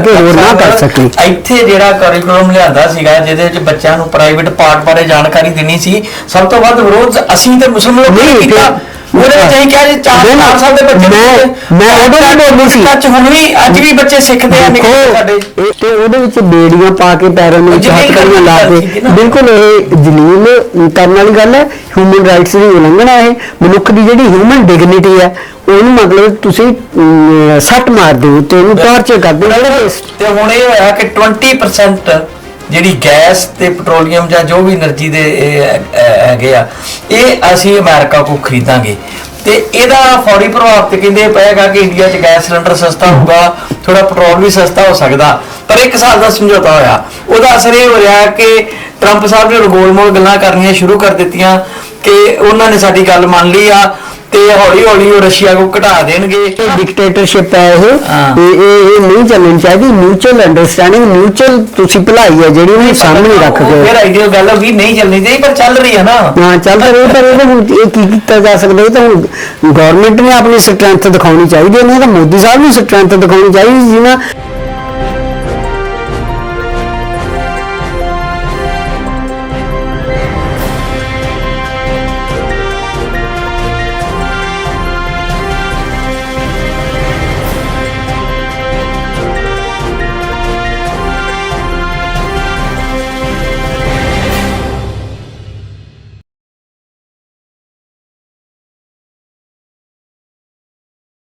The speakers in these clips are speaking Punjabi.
ਕਿ ਹੋਰ ਨਾ ਕਰ ਸਕੇ। ਇੱਥੇ ਜਿਹੜਾ ਕਰਿਕੂਲਮ ਲਿਆਂਦਾ ਸੀਗਾ ਜਿਹਦੇ ਵਿੱਚ ਬੱਚਿਆਂ ਨੂੰ ਪ੍ਰਾਈਵੇਟ ਪਾਰਟ ਬਾਰੇ ਜਾਣਕਾਰੀ ਦੇਣੀ ਸੀ ਸਭ ਤੋਂ ਵੱਧ ਵਿਰੋਧ ਅਸੀਂ ਤੇ ਮੁਸਲਮਾਨ ਲੋਕਾਂ ਨੇ ਨਹੀਂ, ਕੀਤਾ। ਉਹਦੇ ਵਿੱਚ ਅਸੀਂ ਕਿਹਾ ਜੀ 4 ਨਹੀਂ, 4 ਸਾਲ ਦੇ ਬੱਚੇ ਮੈਂ- ਮੈਂ ਉਦੋਂ ਵੀ ਬੋਲੀ ਸੀ। ਟੱਚ ਹੁਣ ਵੀ ਅੱਜ ਵੀ ਬੱਚੇ ਸਿੱਖਦੇ ਆ ਨਿੱਕੇ ਦੇਖੋ, ਸਾਡੇ ਇਹ ਤੇ ਉਹਦੇ ਵਿੱਚ ਬੇੜੀਆਂ ਪਾ ਕੇ ਪੈਰਾਂ ਨੂੰ ਜਲੀਲ ਹੱਥਕੜੀਆਂ ਲਾ ਕਰਨੀ ਕੇ ਨਾ। ਬਿਲਕੁਲ ਇਹ ਜਲੀਲ ਕਰਨ ਵਾਲੀ ਗੱਲ ਹੈ ਹਿਊਮਨ ਰਾਈਟਸ ਦੀ ਉਲੰਘਣਾ ਹੈ ਮਨੁੱਖ ਦੀ ਜਿਹੜੀ ਹਿਊਮਨ ਡਿਗਨਿਟੀ ਹੈ ਉਹਨੂੰ ਮਤਲਬ ਤੁਸੀਂ ਅਮ, ਸੱਟ ਮਾਰ ਦਿਓ ਤੇ ਉਹਨੂੰ ਟਾਰਚਰ ਕਰ ਦਿਓ ਤੇ ਹੁਣ ਇਹ ਹੋਇਆ ਕਿ 20% ਜਿਹੜੀ ਗੈਸ ਤੇ ਪੈਟਰੋਲੀਅਮ ਜਾਂ ਜੋ ਵੀ એનર્ਜੀ ਦੇ ਹੈਗੇ ਆ, ਇਹ ਅਸੀਂ ਅਮਰੀਕਾ ਕੋ ਖਰੀਦਾਂਗੇ। ਤੇ ਇਹਦਾ ਫੌਰੀ ਪ੍ਰਭਾਵ ਤੇ ਕਹਿੰਦੇ ਪਏਗਾ ਕਿ ਇੰਡੀਆ 'ਚ ਗੈਸ ਸਿਲੰਡਰ ਸਸਤਾ ਹੋਊਗਾ ਥੋੜਾ ਪੈਟਰੋਲ ਵੀ ਸਸਤਾ ਹੋ ਸਕਦਾ। ਪਰ ਇੱਕ ਸਾਲ ਦਾ ਸਮਝੌਤਾ ਹੋਇਆ। ਉਹਦਾ ਅਸਰ ਇਹ ਹੋ ਰਿਹਾ ਕਿ ਟਰੰਪ ਸਾਹਿਬ ਨੇ ਰਗੋਲ ਮੋਲ ਗੱਲਾਂ ਕਰਨੀਆਂ ਸ਼ੁਰੂ ਕਰ ਦਿੱਤੀਆਂ ਕਿ ਉਹਨਾਂ ਨੇ ਸਾਡੀ ਗੱਲ ਮੰਨ ਲਈ ਆ। ਤੇ ਹੌਲੀ ਹੌਲੀ ਉਹ ਰਸ਼ੀਆ ਕੋ ਘਟਾ ਦੇਣਗੇ। ਡਿਕਟੇਟਰਸ਼ਿਪ ਹੈ ਇਹ। ਹਾਂ। ਇਹ ਇਹ ਇਹ ਨਹੀਂ ਚੱਲਣੀ ਚਾਹੀਦੀ ਮਿਊਚੁਅਲ ਅੰਡਰਸਟੈਂਡਿੰਗ ਮਿਊਚੁਅਲ ਤੁਸੀਂ ਭਲਾਈ ਹੈ ਜਿਹੜੀ ਉਹਨੂੰ ਸਾਹਮਣੇ ਰੱਖ ਉਹ ਕੇ ਫਿਰ ਆਈਡੀਅਲ ਗੱਲ ਵੀ ਨਹੀਂ ਚੱਲਣੀ ਚਾਹੀਦੀ ਪਰ ਚੱਲ ਰਹੀ ਹੈ ਨਾ। ਹਾਂ ਚੱਲ ਤਾਂ ਰਹੀ ਪਰ ਹੁਣ ਇਹ ਕੀ ਕੀਤਾ ਜਾ ਸਕਦਾ ਇਹ ਤਾਂ ਹੁਣ ਗਵਰਨਮੈਂਟ ਨੇ ਆਪਣੀ ਸਟਰੈਂਥ ਦਿਖਾਉਣੀ ਚਾਹੀਦੀ ਹੈ ਤਾਂ ਮੋਦੀ ਸਾਹਿਬ ਨੂੰ ਸਟਰੈਂਥ ਦਿਖਾਉਣੀ ਚਾਹੀਦੀ ਸੀ ਨਾ।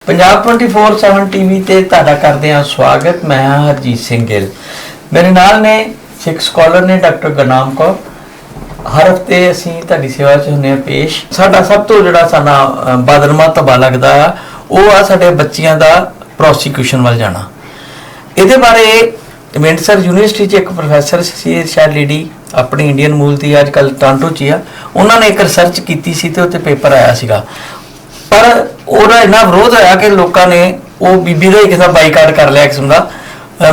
ਪੰਜਾਬ 24/7 ਟੀਵੀ ਤੇ ਤੁਹਾਡਾ ਕਰਦੇ ਹਾਂ ਸਵਾਗਤ। ਮੈਂ ਹਾਂ ਹਰਜੀਤ ਸਿੰਘ ਗਿੱਲ। ਮੇਰੇ ਨਾਲ ਨੇ ਸਿੱਖ ਸਕਾਲਰ ਨੇ ਡਾਕਟਰ ਗਨਾਮ ਕੌਰ। ਹਰ ਹਫ਼ਤੇ ਅਸੀਂ ਤੁਹਾਡੀ ਸੇਵਾ 'ਚ ਹੁੰਦੇ ਆ ਪੇਸ਼। ਸਾਡਾ ਸਭ ਤੋਂ ਜਿਹੜਾ ਸਾਡਾ ਅ, ਬਦਨਮਾ ਤਬਾ ਲੱਗਦਾ ਆ ਉਹ ਆ ਸਾਡੇ ਬੱਚਿਆਂ ਦਾ ਪ੍ਰੋਸੀਕਿਊਸ਼ਨ ਵੱਲ ਜਾਣਾ। ਇਹਦੇ ਬਾਰੇ ਮਿੰਟਸਰ ਯੂਨੀਵਰਸਿਟੀ 'ਚ ਇੱਕ ਪ੍ਰੋਫੈਸਰ ਸੀ ਸ਼ਾਇਦ ਲੇਡੀ ਆਪਣੀ ਇੰਡੀਅਨ ਮੂਲ ਦੀ ਅੱਜ ਕੱਲ ਟਾਂਟੋ 'ਚ ਹੀ ਆ। ਉਹਨਾਂ ਨੇ ਇੱਕ ਰਿਸਰਚ ਕੀਤੀ ਸੀ ਤੇ ਉੱਤੇ ਪੇਪਰ ਆਇਆ ਸੀਗਾ। ਪਰ ਉਹਦਾ ਇੰਨਾ ਵਿਰੋਧ ਹੋਇਆ ਕਿ ਲੋਕਾਂ ਨੇ ਉਹ ਬੀਬੀ ਦਾ ਹੀ ਕਿਸੇ ਬਾਈਕਾਟ ਕਰ ਲਿਆ ਕਿਸਮ ਦਾ।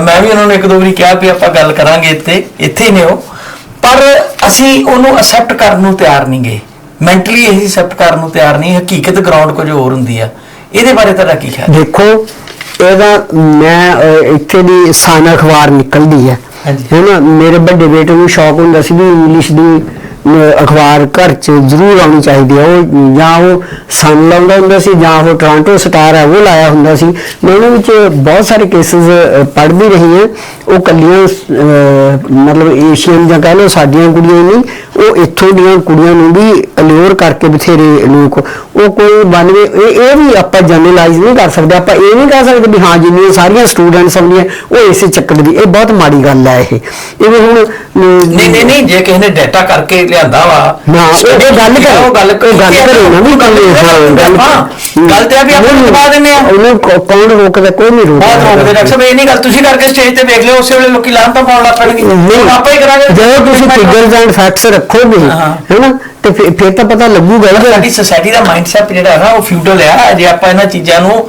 ਮੈਂ ਵੀ ਉਹਨਾਂ ਨੂੰ ਇੱਕ ਦੋ ਵਾਰੀ ਕਿਹਾ ਵੀ ਆਪਾਂ ਗੱਲ ਕਰਾਂਗੇ ਇੱਥੇ ਇੱਥੇ ਹੀ ਨੇ ਉਹ। ਪਰ ਅਸੀਂ ਉਹਨੂੰ ਅਸੈਪਟ ਕਰਨ ਨੂੰ ਤਿਆਰ ਨਹੀਂ ਗਏ। ਮੈਂਟਲੀ ਇਹ ਅਸੈਪਟ ਕਰਨ ਨੂੰ ਤਿਆਰ ਨਹੀਂ ਹਕੀਕਤ ਗਰਾਊਂਡ ਕੁਝ ਹੋਰ ਹੁੰਦੀ ਆ। ਇਹਦੇ ਬਾਰੇ ਤੁਹਾਡਾ ਕੀ ਖਿਆਲ? ਹੈ? ਦੇਖੋ ਇਹਦਾ ਮੈਂ ਇੱਥੇ ਦੀ ਸਨ ਅਖਬਾਰ ਨਿਕਲਦੀ ਹੈ। ਹਾਂਜੀ। ਹੈਨਾ ਮੇਰੇ ਵੱਡੇ ਬੇਟੇ ਨੂੰ ਸ਼ੌਕ ਹੁੰਦਾ ਸੀ ਵੀ ਇੰਗਲਿਸ਼ ਦੀ ਅਖਬਾਰ ਘਰ 'ਚ ਜ਼ਰੂਰ ਆਉਣੀ ਚਾਹੀਦੀ ਹੈ ਉਹ ਜਾਂ ਉਹ ਸਨ ਲਾਉਂਦਾ ਹੁੰਦਾ ਸੀ, ਜਾਂ ਉਹ ਟੋਰਾਂਟੋ ਸਟਾਰ ਹੈ ਉਹ ਲਾਇਆ ਹੁੰਦਾ ਸੀ। ਮੈਂ ਉਹਨਾਂ ਵਿੱਚ ਬਹੁਤ ਸਾਰੇ ਕੇਸਿਸ ਪੜ੍ਹਦੀ ਰਹੀ ਹਾਂ। ਉਹ ਕੱਲੀਆਂ ਮਤਲਬ ਏਸ਼ੀਅਨ ਜਾਂ ਕਹ ਲਓ ਸਾਡੀਆਂ ਕੁੜੀਆਂ ਨਹੀਂ, ਉਹ ਇੱਥੋਂ ਦੀਆਂ ਕੁੜੀਆਂ ਨੂੰ ਵੀ ਅਲੋਰ ਕਰਕੇ ਬਥੇਰੇ ਲੋਕ। ਉਹ ਕੋਈ ਬਣਵੇ ਇਹ ਇਹ ਵੀ ਆਪਾਂ ਜਨਰਲਾਈਜ਼ ਨਹੀਂ ਕਰ ਸਕਦੇ। ਆਪਾਂ ਇਹ ਨਹੀਂ ਕਹਿ ਸਕਦੇ ਵੀ ਹਾਂ, ਜਿੰਨੀਆਂ ਸਾਰੀਆਂ ਸਟੂਡੈਂਟਸ ਆਉਂਦੀਆਂ, ਉਹ ਇਸੇ ਚੱਕਰ ਦੀ, ਇਹ ਬਹੁਤ ਮਾੜੀ ਗੱਲ ਹੈ ਇਹ। ਇਹ ਹੁਣ ਨਹੀਂ ਨਹੀਂ ਨਹੀਂ ਜੇ ਕਿਸੇ ਨੇ ਡਾਟਾ ਕਰਕੇ ਲਿਆਂਦਾ ਵਾ ਨਾ, ਉਹ ਗੱਲ ਕਰੋ। ਉਹ ਗੱਲ ਉਹ ਗੱਲ ਕਰੋ। ਨਾ ਵੀ ਗੱਲ ਗੱਲ- ਹਾਂ। ਗੱਲ ਤੇ ਆ ਵੀ ਆਪਾਂ ਨੂੰ ਦਬਾ ਦਿੰਦੇ ਆ। ਉਹਨੂੰ ਕੌਣ ਰੋਕਦਾ ਕੋਈ ਨਹੀਂ ਰੋਕਦਾ। ਬਹੁਤ ਰੋਕਦੇ ਡਾਕਟਰ ਸਾਹਿਬ ਇਹ ਨਹੀਂ ਗੱਲ ਤੁਸੀਂ ਕਰਕੇ ਸਟੇਜ ਤੇ ਦੇਖ ਲਿਓ ਉਸੇ ਵੇਲੇ ਲੋਕੀ ਲਾਂਤਾਂ ਪਾਉਣ ਲੱਗ ਪੈਣਗੇ। ਆਪਾਂ ਹੀ ਕਰਾਂਗੇ। ਜਦੋਂ ਤੁਸੀਂ ਫਿਗਰਸ ਐਂਡ ਫੈਕਟਸ ਰੱਖੋਗੇ ਹਾਂ। ਹੈਨਾ ਤੇ ਫਿਰ ਤਾਂ ਪਤਾ ਲੱਗੂਗਾ ਹੀ ਸਾਡੀ ਸੋਸਾਇਟੀ ਦਾ ਮਾਈਂਡਸੈਟ ਜਿਹੜਾ ਹੈ ਨਾ ਉਹ ਫਿਊਡਲ ਆ। ਜੇ ਆਪਾਂ ਇਹਨਾਂ ਚੀਜ਼ਾਂ ਨੂੰ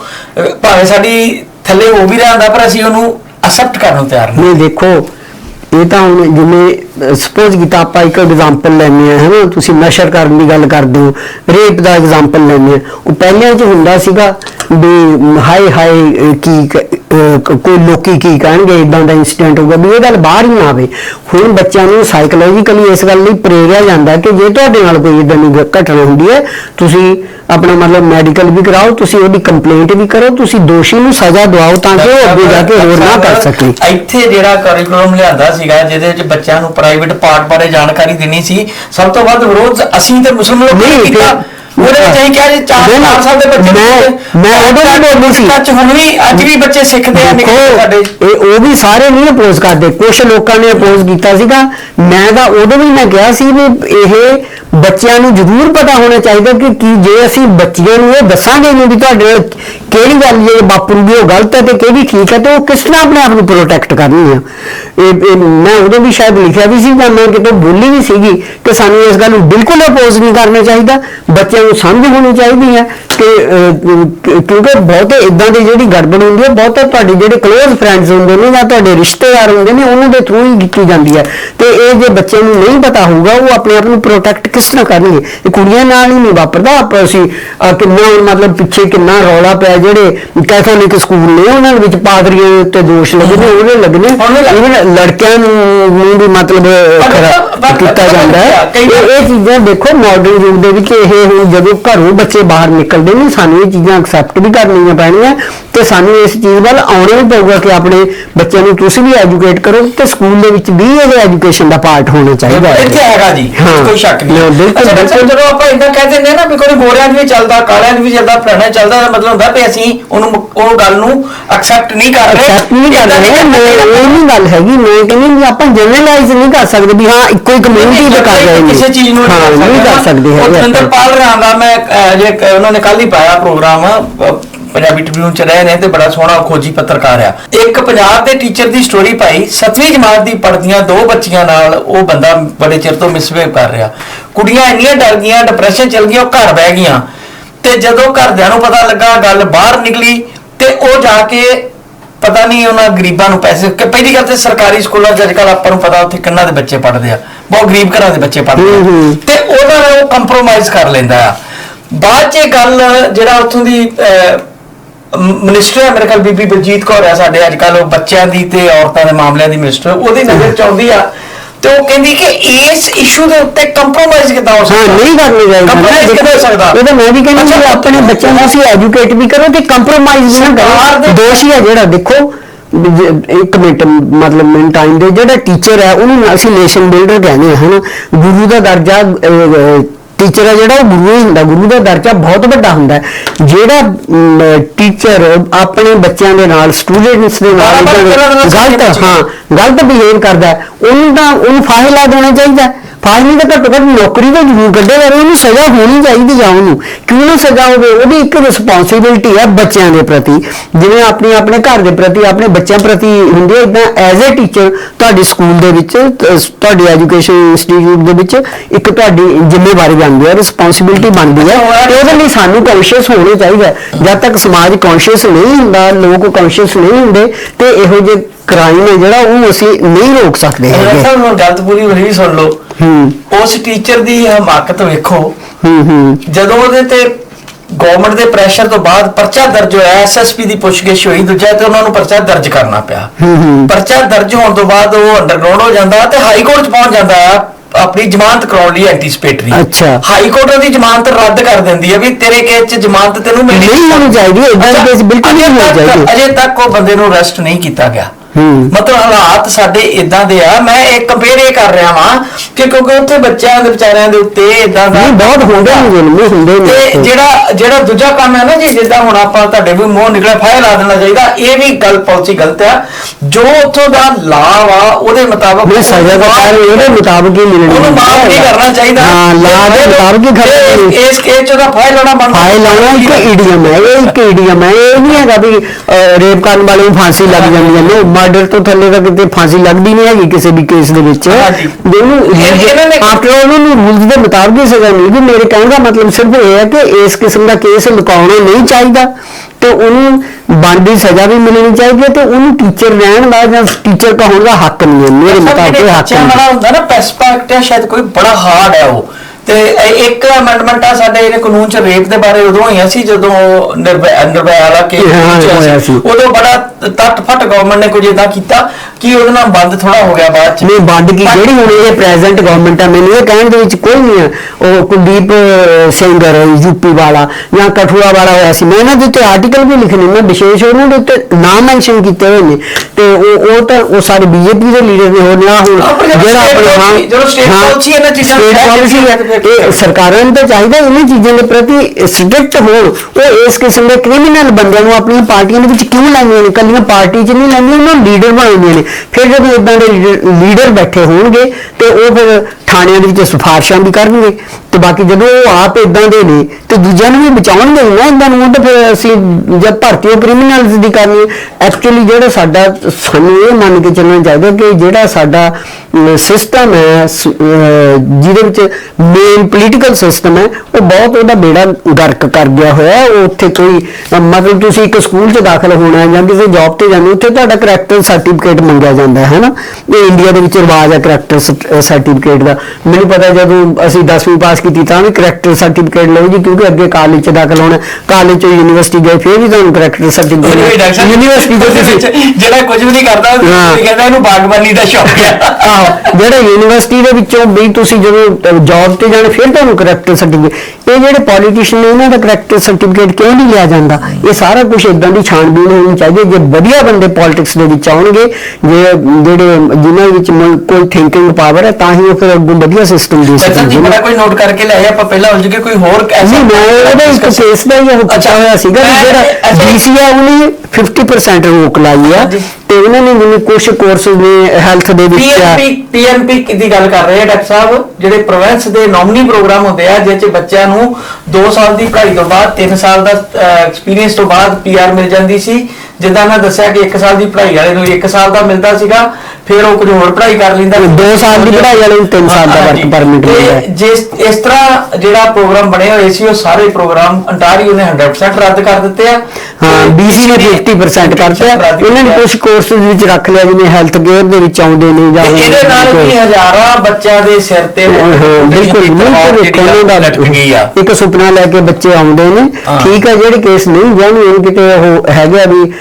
ਭਾਵੇਂ ਸਾਡੀ ਥੱਲੇ ਹੋ ਵੀ ਰਿਹਾ ਪਰ ਅਸੀਂ ਉਹਨੂੰ ਅਸੈਪਟ ਕਰਨ ਨੂੰ ਤਿਆਰ ਨਹੀਂ ਦੇਖੋ ਇਹ ਤਾਂ ਹੁਣ ਜਿਵੇਂ ਸਪੋਜ਼ ਕੀਤਾ ਆਪਾਂ ਇੱਕ ਐਗਜ਼ਾਮਪਲ ਲੈਂਦੇ ਆ ਹੈਨਾ? ਤੁਸੀਂ ਨਸ਼ਰ ਕਰਨ ਦੀ ਗੱਲ ਕਰਦੇ ਹੋ ਰੇਪ ਦਾ ਐਗਜ਼ਾਮਪਲ ਲੈਂਦੇ ਆ ਉਹ ਪਹਿਲਾਂ ਚ ਹੁੰਦਾ ਸੀਗਾ ਵੀ ਹਾਈ ਹਾਈ ਕੀ ਕੋਈ ਲੋਕੀ ਕੀ ਕਹਿਣਗੇ ਇਦਾਂ ਦਾ ਇਨਸੀਡੈਂਟ ਹੋਊਗਾ ਵੀ ਇਹ ਗੱਲ ਬਾਹਰ ਹੀ ਨਾ ਆਵੇ। ਹੁਣ ਬੱਚਿਆਂ ਨੂੰ ਸਾਈਕੋਲੋਜੀਕਲੀ ਇਸ ਗੱਲ ਲਈ ਪ੍ਰੇਰਿਆ ਜਾਂਦਾ ਕਿ ਜੇ ਤੁਹਾਡੇ ਨਾਲ ਕੋਈ ਇਦਾਂ ਦੀ ਘਟਨਾ ਹੁੰਦੀ ਹੈ, ਤੁਸੀਂ ਆਪਣਾ ਮਤਲਬ ਮੈਡੀਕਲ ਵੀ ਕਰਾਓ, ਤੁਸੀਂ ਉਹਦੀ ਕੰਪਲੇਂਟ ਵੀ ਕਰੋ, ਤੁਸੀਂ ਦੋਸ਼ੀ ਨੂੰ ਸਜ਼ਾ ਦਿਵਾਓ ਤਾਂ ਕਿ ਉਹ ਅੱਗੇ ਜਾ ਕੇ ਹੋਰ ਨਾ ਕਰ ਸਕੇ। ਇੱਥੇ ਜਿਹੜਾ ਕਰਿਕੂਲਮ ਲਿਆਂਦਾ ਸੀਗਾ ਜਿਹਦੇ ਵਿੱਚ ਬੱਚਿਆਂ ਨੂੰ ਪ੍ਰਾਈਵੇਟ ਪਾਰਟ ਬਾਰੇ ਜਾਣਕਾਰੀ ਦੇਣੀ ਸੀ। ਸਭ ਤੋਂ ਵੱਧ ਵਿਰੋਧ ਅਸੀਂ ਤੇ ਮੁਸਲਮਾਨ ਲੋਕਾਂ ਨਹੀਂ, ਕੀਤਾ। ਉਹਦੇ ਵਿੱਚ ਅਸੀਂ ਕਿਹਾ ਜੀ 4 ਨਹੀਂ, 4 ਸਾਲ ਦੇ ਬੱਚੇ ਮੈਂ- ਮੈਂ ਉਦੋਂ ਵੀ ਬੋਲੀ ਸੀ। ਟੱਚ ਹੁਣ ਵੀ ਅੱਜ ਵੀ ਬੱਚੇ ਸਿੱਖਦੇ ਆ ਨਿੱਕੇ ਸਾਡੇ। ਇਹ ਉਹ ਵੀ ਸਾਰੇ ਨਹੀਂ ਅਪੋਜ਼ ਕਰਦੇ। ਕੁਝ ਲੋਕਾਂ ਨੇ ਅਪੋਜ਼ ਕੀਤਾ ਸੀਗਾ। ਮੈਂ ਤਾਂ ਉਦੋਂ ਵੀ ਮੈਂ ਕਿਹਾ ਸੀ ਵੀ ਇਹ ਬੱਚਿਆਂ ਨੂੰ ਜ਼ਰੂਰ ਪਤਾ ਹੋਣਾ ਚਾਹੀਦਾ ਕਿ ਕੀ ਜੇ ਅਸੀਂ ਬੱਚਿਆਂ ਨੂੰ ਇਹ ਦੱਸਾਂਗੇ ਨਹੀਂ ਵੀ ਤੁਹਾਡੇ ਨਾਲ ਕਿਹੜੀ ਗੱਲ ਜੇ ਬਾਪੂ ਦੀ ਉਹ ਗਲਤ ਹੈ ਤੇ ਕਿਹੜੀ ਠੀਕ ਹੈ, ਤੇ ਉਹ ਕਿਸ ਤਰ੍ਹਾਂ ਆਪਣੇ ਆਪ ਨੂੰ ਪ੍ਰੋਟੈਕਟ ਕਰਨੀ ਆ ਇਹ ਇਹ ਮੈਂ ਉਦੋਂ ਵੀ ਸ਼ਾਇਦ ਲਿਖਿਆ ਵੀ ਸੀ ਜਾਂ ਮੈਂ ਕਿਤੇ ਬੋਲੀ ਵੀ ਸੀਗੀ ਕਿ ਸਾਨੂੰ ਇਸ ਗੱਲ ਨੂੰ ਬਿਲਕੁਲ ਅਪੋਜ਼ ਨਹੀਂ ਕਰਨਾ ਚਾਹੀਦਾ। ਬੱਚਿਆਂ ਨੂੰ ਸਮਝ ਹੋਣੀ ਚਾਹੀਦੀ ਹੈ। ਕਿ ਕਿਉਂਕਿ ਬਹੁਤ ਇਦਾਂ ਦੀ ਜਿਹੜੀ ਗੜਬੜ ਹੁੰਦੀ ਹੈ ਬਹੁਤ ਤੁਹਾਡੇ ਜਿਹੜੇ ক্লোਜ਼ ਫਰੈਂਡਸ ਹੁੰਦੇ ਨੇ ਜਾਂ ਤੁਹਾਡੇ ਰਿਸ਼ਤੇਦਾਰ ਹੁੰਦੇ ਨੇ ਉਹਨਾਂ ਦੇ ਥਰੂ ਹੀ ਕੀਤੀ ਜਾਂਦੀ ਹੈ। ਤੇ ਇਹ ਜੇ ਬੱਚੇ ਨੂੰ ਨਹੀਂ ਪਤਾ ਹੋਊਗਾ ਉਹ ਆਪਣੇ ਆਪ ਨੂੰ ਪ੍ਰੋਟੈਕਟ ਕਿਸ ਤਰ੍ਹਾਂ ਕਰਨਗੇ? ਇਹ ਕੁੜੀਆਂ ਨਾਲ ਹੀ ਨਹੀਂ ਵਾਪਰਦਾ ਆਪਾਂ ਅਸੀਂ ਕਿੰਨਾ ਮਤਲਬ ਪਿੱਛੇ ਕਿੰਨਾ ਰੌਲਾ ਪਿਆ ਜਿਹੜੇ ਕੈਥੋਲਿਕ ਸਕੂਲ ਨੇ ਉਹਨਾਂ ਦੇ ਵਿੱਚ ਪਾਦਰੀਆਂ ਉੱਤੇ ਦੋਸ਼ ਲੱਗੇ ਨੇ ਉਹਦੇ ਲੱਗਣੇ ਉਹਨੇ ਲੱਗ- even ਲੜਕਿਆਂ ਨੂੰ ਵੀ ਮਤਲਬ ਕੀਤਾ ਜਾਂਦਾ ਹੈ। ਇਹ ਚੀਜ਼ਾਂ ਦੇਖੋ ਮਾਡਰਨ ਯੁੱਗ ਦੇ ਵਿੱਚ ਇਹ ਜਦੋਂ ਘਰੋਂ ਬੱਚੇ ਬਾਹਰ ਨਿਕਲਦੇ ਨੇ ਸਾਨੂੰ ਇਹ ਚੀਜ਼ਾਂ ਐਕਸੈਪਟ ਵੀ ਕਰਨੀਆਂ ਪੈਣੀਆਂ। ਤੇ ਸਾਨੂੰ ਇਸ ਚੀਜ਼ ਵੱਲ ਆਉਣਾ ਵੀ ਪਊਗਾ ਕਿ ਆਪਣੇ ਬੱਚਿਆਂ ਨੂੰ ਤੁਸੀਂ ਵੀ ਐਜੂਕੇਟ ਕਰੋ ਤੇ ਸਕੂਲ ਦੇ ਵਿੱਚ ਵੀ ਇਹ ਐਜੂਕੇਸ਼ਨ ਦਾ ਪਾਰਟ ਹੋਣਾ ਚਾਹੀਦਾ ਹੈ। ਇੱਥੇ ਹੈਗਾ ਜੀ। ਕੋਈ ਸ਼ੱਕ ਨਹੀਂ। ਬਿਲਕੁਲ, ਬਿਲਕੁਲ। ਜਦੋਂ ਆਪਾਂ ਇਦਾਂ ਕਹਿ ਦਿੰਦੇ ਨਾ ਵੀ ਕੋਈ ਗੋਰਿਆਂ ਵੀ ਚੱਲਦਾ ਕਾਲਿਆਂ ਵੀ ਚੱਲਦਾ ਫਲਾਣਾ ਚੱਲਦਾ ਇਹਦਾ ਮਤਲਬ ਹੁੰਦਾ ਵੀ ਅਸੀਂ ਉਹਨੂੰ ਉਹ ਗੱਲ ਨੂੰ ਐਕਸੈਪਟ ਨਹੀਂ ਕਰ ਰਹੇ। ਐਕਸੈਪਟ ਨਹੀਂ ਕਰ ਰਹੇ। ਇਹ ਨਹੀਂ ਗੱਲ ਹੈਗੀ ਮੈਂ ਕਹਿੰਦੀ ਵੀ ਆਪਾਂ ਜਨਰਲਾਈਜ਼ ਨਹੀਂ ਕਰ ਸਕਦੇ ਵੀ ਹਾਂ ਇੱਕੋ ਹੀ ਕਮਿਊਨਿਟੀ ਦੇ ਕਰ ਰਹੇ ਨੇ ਕਿਸੇ ਚੀਜ਼ ਨੂੰ ਨਹੀਂ ਕਰ ਸਕਦੇ ਉਹ ਹੈਗੇ ਆਪਾਂ। ਪਾਲ ਰਾਮ ਦਾ ਮੈਂ ਜੇ ਉਹਨਾਂ ਨੇ ਕੱਲ ਹੀ ਪਾਇਆ ਪ੍ਰੋਗਰਾਮ ਪੰਜਾਬੀ ਟ੍ਰਿਬਿਊਨ ਚ ਰਹੇ ਨੇ ਤੇ ਬੜਾ ਸੋਹਣਾ ਖੋਜੀ ਪੱਤਰਕਾਰ ਆ। ਇੱਕ ਪੰਜਾਬ ਦੇ ਟੀਚਰ ਦੀ ਸਟੋਰੀ ਪਾਈ 7ਵੀਂ ਜਮਾਤ ਦੀ ਪੜ੍ਹਦੀਆਂ ਦੋ ਬੱਚੀਆਂ ਨਾਲ ਉਹ ਬੰਦਾ ਬੜੇ ਚਿਰ ਤੋਂ ਮਿਸਬਿਹੇਵ ਕਰ ਰਿਹਾ। ਕੁੜੀਆਂ ਇੰਨੀਆਂ ਡਰ ਗਈਆਂ ਡਿਪਰੈਸ਼ਨ ਚਲ ਗਈਆਂ ਉਹ ਘਰ ਬਹਿ ਗਈਆਂ। ਤੇ ਜਦੋਂ ਘਰਦਿਆਂ ਨੂੰ ਪਤਾ ਲੱਗਾ ਗੱਲ ਬਾਹਰ ਨਿਕਲੀ ਤੇ ਉਹ ਜਾ ਕੇ ਪਤਾ ਨਹੀਂ ਉਹਨਾਂ ਗਰੀਬਾਂ ਨੂੰ ਪੈਸੇ ਕਿ ਪਹਿਲੀ ਗੱਲ ਤੇ ਸਰਕਾਰੀ ਸਕੂਲਾਂ 'ਚ ਅੱਜਕੱਲ ਆਪਾਂ ਨੂੰ ਪਤਾ ਉੱਥੇ ਕਿੰਨਾ ਦੇ ਬੱਚੇ ਪੜ੍ਹਦੇ ਆ। ਬਹੁਤ ਗਰੀਬ ਘਰਾਂ ਦੇ ਬੱਚੇ ਪੜ੍ਹਦੇ ਆ। ਤੇ ਉਹਨਾਂ ਨਾਲ ਉਹ ਕੰਪਰੋਮਾਈਜ਼ ਕਰ ਲੈਂਦਾ ਆ। ਬਾਅਦ 'ਚ ਇਹ ਗੱਲ ਜਿਹੜਾ ਉੱਥੋਂ ਦੀ ਮਿਨਿਸਟਰ ਹੈ ਮੇਰੇ ਖਿਆਲ ਬੀਬੀ ਬਲਜੀਤ ਕੌਰ ਹੈ ਸਾਡੇ ਅੱਜ ਕੱਲ ਉਹ ਬੱਚਿਆਂ ਦੀ ਤੇ ਔਰਤਾਂ ਦੇ ਮਾਮਲਿਆਂ ਦੀ ਮਿਨਿਸਟਰ ਉਹਦੀ ਨਜ਼ਰ ਚ ਆਉਂਦੀ ਆ। ਤੇ ਉਹ ਕਹਿੰਦੀ ਕਿ ਇਸ ਇਸ਼ੂ ਦੇ ਉੱਤੇ ਕੰਪਰੋਮਾਈਜ਼ ਕਿੱਦਾਂ ਹੋ ਸਕਦਾ? ਹਾਂ ਨਹੀਂ ਕਰਨੀ ਚਾਹੀਦੀ। Compromise ਕਿੱਦਾਂ ਹੋ ਸਕਦਾ? ਇਹ ਤਾਂ ਮੈਂ ਵੀ ਕਹਿੰਦੀ ਕਿ ਆਪਣੇ ਬੱਚਿਆਂ ਨੂੰ ਤੁਸੀਂ ਐਜੂਕੇਟ ਵੀ ਕਰੋ ਤੇ ਕੰਪਰੋਮਾਈਜ਼ ਨਾ ਸਰਕਾਰ ਕਰੋ ਦੋਸ਼ੀ ਹੈ ਜਿਹੜਾ ਦੇਖੋ ਵੀ ਇੱਕ ਮਿੰਟ ਮਤਲਬ ਮਿੰਟ ਟਾਈਮ ਦੇ ਜਿਹੜਾ ਟੀਚਰ ਹੈ ਉਹਨੂੰ ਅਸੀਂ ਨੇਸ਼ਨ ਬਿਲਡਰ ਕਹਿੰਦੇ ਹਾਂ ਹਨਾ? ਗੁਰੂ ਦਾ ਦਰਜਾ ਟੀਚਰ ਹੈ ਜਿਹੜਾ ਉਹ ਗੁਰੂ ਹੀ ਹੁੰਦਾ ਗੁਰੂ ਦਾ ਦਰਜਾ ਬਹੁਤ ਵੱਡਾ ਹੁੰਦਾ। ਜਿਹੜਾ ਟੀਚਰ ਆਪਣੇ ਬੱਚਿਆਂ ਦੇ ਨਾਲ ਸਟੂਡੈਂਟਸ ਦੇ ਨਾਲ ਗਲਤ ਹਾਂ ਗਲਤ ਬਿਹੇਵ ਕਰਦਾ ਉਹਨੂੰ ਤਾਂ ਉਹਨੂੰ ਫਾਹੇ ਲਾ ਦੇਣਾ ਚਾਹੀਦਾ ਹੈ। ਫਾਹੇ ਘੱਟੋ ਘੱਟ ਨੌਕਰੀ ਤੋਂ ਜ਼ਰੂਰ ਕੱਢਿਆ ਉਹਨੂੰ ਸਜ਼ਾ ਹੋਣੀ ਚਾਹੀਦੀ ਆ ਉਹਨੂੰ। ਕਿਉਂ ਨਾ ਸਜ਼ਾ ਹੋਵੇ? ਉਹਦੀ ਇੱਕ ਰਿਸਪੌਂਸਿਬਿਲਟੀ ਹੈ ਬੱਚਿਆਂ ਦੇ ਪ੍ਰਤੀ। ਜਿਵੇਂ ਆਪਣੀ, ਆਪਣੇ ਘਰ ਦੇ ਪ੍ਰਤੀ, ਆਪਣੇ ਬੱਚਿਆਂ ਪ੍ਰਤੀ ਹੁੰਦੀ ਹੈ ਇਦਾਂ ਐਜ਼ ਅ ਟੀਚਰ ਤੁਹਾਡੇ ਸਕੂਲ ਦੇ ਵਿੱਚ, ਤ- ਤੁਹਾਡੀ ਐਜੂਕੇਸ਼ਨ ਇੰਸਟੀਚਿਊਟ ਦੇ ਵਿੱਚ ਇੱਕ ਤੁਹਾਡੀ ਜ਼ਿੰਮੇਵਾਰੀ ਬਣਦੀ ਹੈ ਰਿਸਪੌਂਸਿਬਿਲਟੀ ਬਣਦੀ ਹੈ ਉਹਦੇ ਲਈ ਸਾਨੂੰ ਕੌਨਸ਼ੀਅਸ ਹੋਣਾ ਚਾਹੀਦਾ। ਜਦ ਤੱਕ ਸਮਾਜ ਕੌਨਸ਼ੀਅਸ ਨਹੀਂ ਹੁੰਦਾ, ਲੋਕ ਕੌਨਸ਼ੀਅਸ ਨਹੀਂ ਹੁੰਦੇ, ਤੇ ਇਹੋ ਜਿਹੇ ਕ੍ਰਾਈਮ ਹੈ ਜਿਹੜਾ ਉਹ ਅਸੀਂ ਨਹੀਂ ਰੋਕ ਸਕਦੇ ਹੈਗੇ ਸਰ ਹੁਣ ਗੱਲ ਤਾਂ ਪੂਰੀ ਵੀ ਸੁਣ ਲਓ ਹੂੰ ਉਸ ਟੀਚਰ ਦੀ ਹਮਾਕਤ ਵੇਖੋ ਹੂੰ ਹੂੰ ਜਦੋਂ ਉਹਦੇ ਤੇ ਗਵਰਨਮੈਂਟ ਦੇ ਪ੍ਰੈਸ਼ਰ ਤੋਂ ਬਾਅਦ ਪਰਚਾ ਦਰਜ ਹੋਇਆ ਐਸਐਸਪੀ ਦੀ ਪੁੱਛਗਿੱਛ ਹੋਈ ਦੂਜਾ ਤੇ ਉਹਨਾਂ ਨੂੰ ਪਰਚਾ ਦਰਜ ਕਰਨਾ ਪਿਆ ਹੂੰ, ਹੂੰ। ਪਰਚਾ ਦਰਜ ਹੋਣ ਤੋਂ ਬਾਅਦ ਉਹ ਅੰਡਰਗਰਾਉਂਡ ਹੋ ਜਾਂਦਾ ਤੇ ਹਾਈ ਕੋਰਟ ਚ ਪਹੁੰਚ ਜਾਂਦਾ ਆ ਆਪਣੀ ਜ਼ਮਾਨਤ ਕਰਾਉਣ ਲਈ ਐਂਟੀਸਪੇਟਰੀ ਅੱਛਾ। ਹਾਈ ਕੋਰਟ ਉਹਦੀ ਜ਼ਮਾਨਤ ਰੱਦ ਕਰ ਦਿੰਦੀ ਹੈ ਵੀ ਤੇਰੇ ਕੇਸ ਚ ਜ਼ਮਾਨਤ ਤੈਨੂੰ ਮਿਲਣੀ ਨਹੀਂ ਹੋਣੀ ਚਾਹੀਦੀ, ਏਦਾਂ ਦੀ ਬਿਲਕੁਲ ਨਹੀਂ ਹੋਣੀ ਚਾਹੀਦੀ। ਅਜੇ ਤੱਕ ਉਹ ਬੰਦੇ ਨੂੰ ਅਰੈਸਟ ਨਹੀਂ ਕੀਤਾ ਗਿਆ ਹੂੰ। ਮਤਲਬ ਹਾਲਾਤ ਸਾਡੇ ਇਦਾਂ ਦੇ ਆ। ਮੈਂ ਇੱਕ ਕੰਪੇਅਰ ਇਹ ਕਰ ਰਿਹਾ ਵਾਂ ਕਿ ਕਿਉਂਕਿ ਉੱਥੇ ਬੱਚਿਆਂ ਦੇ ਵਿਚਾਰਿਆਂ ਦੇ ਉੱਤੇ ਇਦਾਂ ਦਾ ਨਹੀਂ ਬਹੁਤ ਹੁੰਦੇ ਨੇ ਜ਼ੁਲਮ ਹੁੰਦੇ ਨੇ ਤੇ ਜਿਹੜਾ ਜਿਹੜਾ ਦੂਜਾ ਕੰਮ ਹੈ ਨਾ ਜੀ ਜਿੱਦਾਂ ਹੁਣ ਆਪਾਂ ਤੁਹਾਡੇ ਵੀ ਮੂੰਹ ਨਿਕਲਿਆ ਫਾਇਲ ਲਾ ਦੇਣਾ ਚਾਹੀਦਾ ਇਹ ਵੀ ਗੱਲ ਪਾਲਿਸੀ ਗਲਤ ਆ। ਜੋ ਉੱਥੋਂ ਦਾ ਲਾਅ ਵਾ ਉਹਦੇ ਮੁਤਾਬਕ ਨਹੀਂ ਸਜ਼ਾ ਦਾ ਕਾਰਨ ਇਹਦੇ ਮੁਤਾਬਕ ਹੀ ਮਿਲਣੀ ਉਹਨੂੰ ਮਾਫ ਨਹੀਂ ਕਰਨਾ ਚਾਹੀਦਾ। ਹਾਂ ਲਾ ਦੇ ਮੁਤਾਬਕ ਹੀ ਇਹ- ਖਰਚ ਇਸ ਕੇਸ ਚ ਉਹਦਾ ਫਾਇਲ ਲਾਉਣਾ ਬਣਦਾ ਫਾਇਲ ਲਾਉਣਾ ਇੱਕ ਈਡੀਐਮ ਹੈ ਇਹ ਇੱਕ ਈਡੀਐਮ ਹੈ। ਇਹ ਨਹੀਂ ਹੈਗਾ ਵੀ ਰੇਪ ਕਰਨ ਵਾਲੇ ਨੂੰ ਫਾਂਸੀ ਲੱਗ ਜਾਂਦੀ ਹੈ ਨੋ ਮਰਡਰ ਤੋਂ ਥੱਲੇ ਤਾਂ ਕਿਤੇ ਫਾਂਸੀ ਲੱਗਦੀ ਨਹੀਂ ਹੈਗੀ ਕਿਸੇ ਵੀ ਕੇਸ ਦੇ ਵਿੱਚ। ਹਾਂਜੀ। ਜਿਹਨੂੰ ਇਹ- ਇਹਨਾਂ ਨੇ- ਆਫਟਰ ਉਹਨਾਂ ਨੂੰ ਰੂਲਸ ਦੇ ਮੁਤਾਬਕ ਹੀ ਸਜ਼ਾ ਮਿਲਦੀ ਮੇਰੇ ਕਹਿਣ ਦਾ ਮਤਲਬ ਸਿਰਫ ਇਹ ਹੈ ਕਿ ਇਸ ਕਿਸਮ ਦਾ ਕੇਸ ਲੁਕਾਉਣਾ ਨਹੀਂ ਚਾਹੀਦਾ ਤੇ ਉਹਨੂੰ ਬਣਦੀ ਸਜ਼ਾ ਵੀ ਮਿਲਣੀ ਚਾਹੀਦੀ ਹੈ ਤੇ ਉਹਨੂੰ ਟੀਚਰ ਰਹਿਣ ਦਾ ਜਾਂ ਟੀਚਰ ਕਹਾਉਣ ਦਾ ਹੱਕ ਨਹੀਂ ਹੈ। ਮੇਰੇ ਮੁਤਾਬਕ ਇਹ ਹੱਕ ਬੱਚਿਆਂ ਨਹੀਂ ਵਾਲਾ ਹੁੰਦਾ ਨਾ ਪੈਸਪੈਕਟ ਹੈ ਸ਼ਾਇਦ ਕੋਈ ਬੜਾ ਹਾਰਡ ਹੈ ਉਹ। ਤੇ ਇਹ ਇੱਕ ਅਮੈਂਡਮੈਂਟ ਆ ਸਾਡੇ ਇਹਨੇ ਕਾਨੂੰਨ ਚ ਰੇਪ ਦੇ ਬਾਰੇ ਉਦੋਂ ਹੋਈਆਂ ਸੀ ਜਦੋਂ ਨਿਰਭੈ ਵਾਲਾ ਕੇਸ ਹਾਂ, ਹੋਇਆ ਸੀ। ਉਦੋਂ ਬੜਾ ਤੱਟ ਫਟ ਗਵਰਨਮੈਂਟ ਨੇ ਕੁਝ ਇਦਾਂ ਕੀਤਾ ਕਿ ਉਹਦੇ ਨਾਲ ਬੰਦ ਥੋੜਾ ਹੋ ਗਿਆ ਬਾਅਦ ਚ। ਨਹੀਂ ਬੰਦ ਕੀ? ਜਿਹੜੀ ਹੁਣ ਇਹ ਪ੍ਰੈਜ਼ੈਂਟ ਗਵਰਨਮੈਂਟ ਹੈ ਮੈਨੂੰ ਇਹ ਕਹਿਣ ਦੇ ਵਿੱਚ ਕੋਈ ਨਹੀਂ ਹੈ ਉਹ ਕੁਲਦੀਪ ਸਿੰਘ ਯੂਪੀ ਵਾਲਾ ਜਾਂ ਕਠੂਆ ਵਾਲਾ ਹੋਇਆ ਸੀ। ਮੈਂ ਇਹਨਾਂ ਦੇ ਉੱਤੇ ਆਰਟੀਕਲ ਵੀ ਲਿਖਣੇ ਮੈਂ ਵਿਸ਼ੇਸ਼ ਉਹਨਾਂ ਦੇ ਉੱਤੇ ਨਾਮ ਮੈਂਸ਼ਨ ਕੀਤੇ ਹੋਏ ਨੇ। ਤੇ ਉਹ ਉਹ ਤਾਂ ਉਹ ਸਾਰੇ ਬੀਜੇਪੀ ਦੇ ਲੀਡਰ ਨੇ ਹੋਰ ਨਾ ਹੁਣ ਹਾਂ, ਜਦੋਂ ਜਿਹੜਾ ਆਪਣੇ ਜਦੋਂ state policy ਇਹਨਾਂ ਚੀਜ਼ਾਂ state ਹੈ, ਇਹ ਸਰਕਾਰਾਂ ਨੂੰ ਤਾਂ ਚਾਹੀਦਾ ਇਹਨਾਂ ਚੀਜ਼ਾਂ ਦੇ ਪ੍ਰਤੀ ਸਟ੍ਰਿਕਟ ਹੋਣ। ਉਹ ਇਸ ਕਿਸਮ ਦੇ ਕ੍ਰਿਮੀਨਲ ਬੰਦਿਆਂ ਨੂੰ ਆਪਣੀਆਂ ਪਾਰਟੀਆਂ ਦੇ ਵਿੱਚ ਕਿਉਂ ਲੈਂਦੀਆਂ ਨੇ? ਕੱਲੀਆਂ ਪਾਰਟੀ 'ਚ ਨਹੀਂ ਲੈਂਦੀਆਂ ਉਹਨਾਂ ਨੂੰ ਲੀਡਰ ਬਣਾਉਂਦੀਆਂ ਨੇ। ਫਿਰ ਜਦੋਂ ਇਦਾਂ ਦੇ ਲੀਡਰ ਬੈਠੇ ਹੋਣਗੇ ਤੇ ਉਹ ਫਿਰ ਥਾਣਿਆਂ ਦੇ ਵਿੱਚ ਸਿਫਾਰਸ਼ਾਂ ਵੀ ਕਰਨਗੇ ਤੇ ਬਾਕੀ ਜਦੋਂ ਉਹ ਆਪ ਇਦਾਂ ਦੇ ਨੇ ਤੇ ਦੂਜਿਆਂ ਨੂੰ ਵੀ ਬਚਾਉਣਗੇ ਹੀ ਨਾ ਇਹਨਾਂ ਨੂੰ ਤਾਂ ਫਿਰ ਅਸੀਂ ਜਦ ਭਰਤੀ ਉਹ ਕ੍ਰਿਮੀਨਲਸ ਦੀ ਕਰਨੀ ਐਕਚੁਅਲੀ ਜਿਹੜਾ ਸਾਡਾ ਸਾਨੂੰ ਇਹ ਮੰਨ ਕੇ ਚੱਲਣਾ ਚਾਹੀਦਾ ਕਿ ਜਿਹੜਾ ਸਾਡਾ ਸਿਸਟਮ ਹੈ ਜਿਹਦੇ ਵਿੱਚ ਮੇਨ ਪੋਲੀਟੀਕਲ ਸਿਸਟਮ ਹੈ ਉਹ ਬਹੁਤ ਉਹਦਾ ਬੇੜਾ ਗਰਕ ਕਰ ਗਿਆ ਹੋਇਆ ਉਹ ਉੱਥੇ ਕੋਈ ਮਤਲਬ ਤੁਸੀਂ ਇੱਕ ਸਕੂਲ 'ਚ ਦਾਖਲ ਹੋਣਾ ਜਾਂ ਕਿਸੇ ਜੌਬ ਤੇ ਜਾਂਦੇ ਹੋ, ਉੱਥੇ ਤੁਹਾਡਾ ਕਰੈਕਟਰ ਸਰਟੀਫਿਕੇਟ ਮੰਗਿਆ ਜਾਂਦਾ ਹੈ ਨਾ? ਇਹ ਇੰਡੀਆ ਦੇ ਵਿੱਚ ਰਿਵਾਜ ਹੈ ਕਰੈਕਟਰ ਸਰਟੀਫਿਕੇਟ ਦਾ। ਮੈਨੂੰ ਪਤਾ ਜਦੋਂ ਅਸੀਂ 10ਵੀਂ ਪਾਸ ਕੀਤੀ ਤਾਂ ਵੀ ਕਰੈਕਟਰ ਸਰਟੀਫਿਕੇਟ ਲਓ ਜੀ ਕਿਉਂਕਿ ਅੱਗੇ ਕਾਲਜ 'ਚ ਦਾਖਲ ਹੋਣਾ ਕਾਲਜ 'ਚੋਂ ਯੂਨੀਵਰਸਿਟੀ ਗਏ ਫਿਰ ਵੀ ਤੁਹਾਨੂੰ ਕਰੈਕਟਰ ਸਰਟੀਫਿਕੇਟ ਯੂਨੀਵਰਸਿਟੀ ਉਹਦੇ ਤੁਸੀਂ ਵਿੱਚ ਜਿਹੜਾ ਕੁਝ ਵੀ ਨਹੀਂ ਕਰਦਾ ਉਹ। ਕਹਿੰਦਾ ਇਹਨੂੰ ਬਾਗਬਾਨੀ ਦਾ ਸ਼ੌਕ ਹੈ। ਆਹੋ ਜਿਹੜੇ ਯੂਨੀਵਰਸਿਟੀ ਦੇ ਵਿੱਚੋਂ ਵੀ ਤੁਸੀਂ ਜਦੋਂ ਜੌਬ ਤੇ ਜਾਣੇ ਫਿਰ ਤੁਹਾਨੂੰ ਕਰੈਕਟਰ ਸਰਟੀਫਿਕੇਟ ਇਹ ਜਿਹੜੇ ਪੋਲੀਟੀਸ਼ੀਅਨ ਨੇ ਇਹਨਾਂ ਦਾ ਕਰੈਕਟਰ ਸਰਟੀਫਿਕੇਟ ਕਿਉਂ ਨਹੀਂ ਲਿਆ ਜਾਂਦਾ? ਇਹ ਸਾਰਾ ਕੁਝ ਇਦਾਂ ਦੀ ਛਾਣਬੀਣ ਹੋਣੀ ਚਾਹੀਦੀ ਹੈ। ਜੇ ਵਧੀਆ ਬੰਦੇ ਪੋਲਿਟਿਕਸ ਦੇ ਵਿੱਚ ਆਉਣਗੇ ਜੇ ਜਿਹੜੇ ਜਿਨ੍ਹਾਂ ਵਿੱਚ ਕੋਈ ਥਿੰਕਿੰਗ ਪਾਵਰ ਹੈ ਤਾਂ ਹੀ ਉਹ ਫਿਰ ਅੱਗੋਂ ਵਧੀਆ ਸਿਸਟਮ ਦੇ ਸਰ ਜੀ ਬੜਾ ਕੋਈ ਨੋਟ ਕਰਕੇ ਲੈ ਆਇਆ ਆਪਾਂ ਪਹਿਲਾਂ ਉਲਝ ਕੇ ਕੋਈ ਹੋਰ ਨਹੀਂ ਮੈਂ ਉਹਦਾ ਇੱਕ ਕੇਸ ਦਾ ਹੀ ਉਹ ਅੱਛਾ। ਹੋਇਆ ਸੀਗਾ ਵੀ ਜਿਹੜਾ ਅੱਛਾ। ਡੀਸੀ ਆ ਉਹਨੇ 50% ਰੋਕ ਲਾਈ ਆ ਹਾਂਜੀ। ਤੇ ਉਹਨਾਂ ਨੇ ਜਿਵੇਂ ਕੁਝ ਕੋਰਸ ਨੇ ਹੈਲਥ ਦੇ ਵਿੱਚ ਆ ਪੀਐਨਪੀ ਪੀਐਨਪੀ ਦੀ ਗੱਲ ਕਰ ਰਹੇ ਆ ਡਾਕਟਰ ਸਾਹਿਬ ਜਿਹੜੇ ਪ੍ਰੋਵਿੰਸ ਦੇ ਨੋਮਨੀ ਪ੍ਰੋਗਰਾਮ ਹੁੰਦੇ ਆ ਜਿਹ ਚ ਬੱਚਿਆਂ ਨੂੰ 2 ਸਾਲ ਦੀ ਪੜ੍ਹਾਈ ਤੋਂ ਬਾਅਦ 3 ਸਾਲ ਦਾ ਐਕਸਪੀਰੀਅੰਸ ਤੋਂ ਬਾਅਦ ਪੀਆਰ ਮਿਲ ਜਾਂਦੀ ਸੀ ਜਿੱਦਾਂ ਮੈਂ ਦੱਸਿਆ ਕਿ 1 ਸਾਲ ਦੀ ਪੜ੍ਹਾਈ ਵਾਲੇ ਨੂੰ 1 ਸਾਲ ਦਾ ਮਿਲਦਾ ਸੀਗਾ ਫਿਰ ਉਹ ਕੁਝ ਹੋਰ ਪੜ੍ਹਾਈ ਕਰ ਲੈਂਦਾ ਦੋ ਸਾਲ ਦੀ ਪੜ੍ਹਾਈ ਵਾਲੇ ਨੂੰ ਤਿੰਨ ਸਾਲ ਦਾ permit ਤੇ ਮਿਲਦਾ ਹੈ। ਜਿਸ ਇਸ ਤਰ੍ਹਾਂ ਜਿਹੜਾ ਪ੍ਰੋਗਰਾਮ ਬਣੇ ਹੋਏ ਸੀ ਉਹ ਸਾਰੇ ਪ੍ਰੋਗਰਾਮ ਅੰਟਾਰੀਓ ਨੇ 100% ਰੱਦ ਕਰ ਦਿੱਤੇ ਆ। ਹਾਂ ਬੀਸੀ ਨੇ 50% ਕਰਤਾ ਇਹਨਾਂ ਨੇ ਆ। ਕੁਝ ਕੋਰਸਸ ਵਿੱਚ ਰੱਖ ਲਿਆ ਜਿਵੇਂ ਹੈਲਥ ਕੇਅਰ ਦੇ ਵਿੱਚ ਆਉਂਦੇ ਨੇ ਜਾਂ ਇਹਦੇ ਨਾਲ ਵੀ ਹਜ਼ਾਰਾਂ ਬੱਚਿਆਂ ਦੇ ਸਿਰ ਤੇ ਬਿਲਕੁਲ। ਬਿਲਕੁਲ ਆ ਦਾ ਲਟਕ ਗਈ ਆ। ਇੱਕ ਸੁਪਨਾ ਲੈ ਕੇ ਬੱਚੇ ਆਉਂਦੇ ਨੇ। ਠੀਕ ਹੈ ਜਿਹੜੇ ਕੇਸ ਨਹੀਂ ਜਾਣੀ ਇਹ ਕਿਤੇ ਉਹ ਹੈਗਾ ਵੀ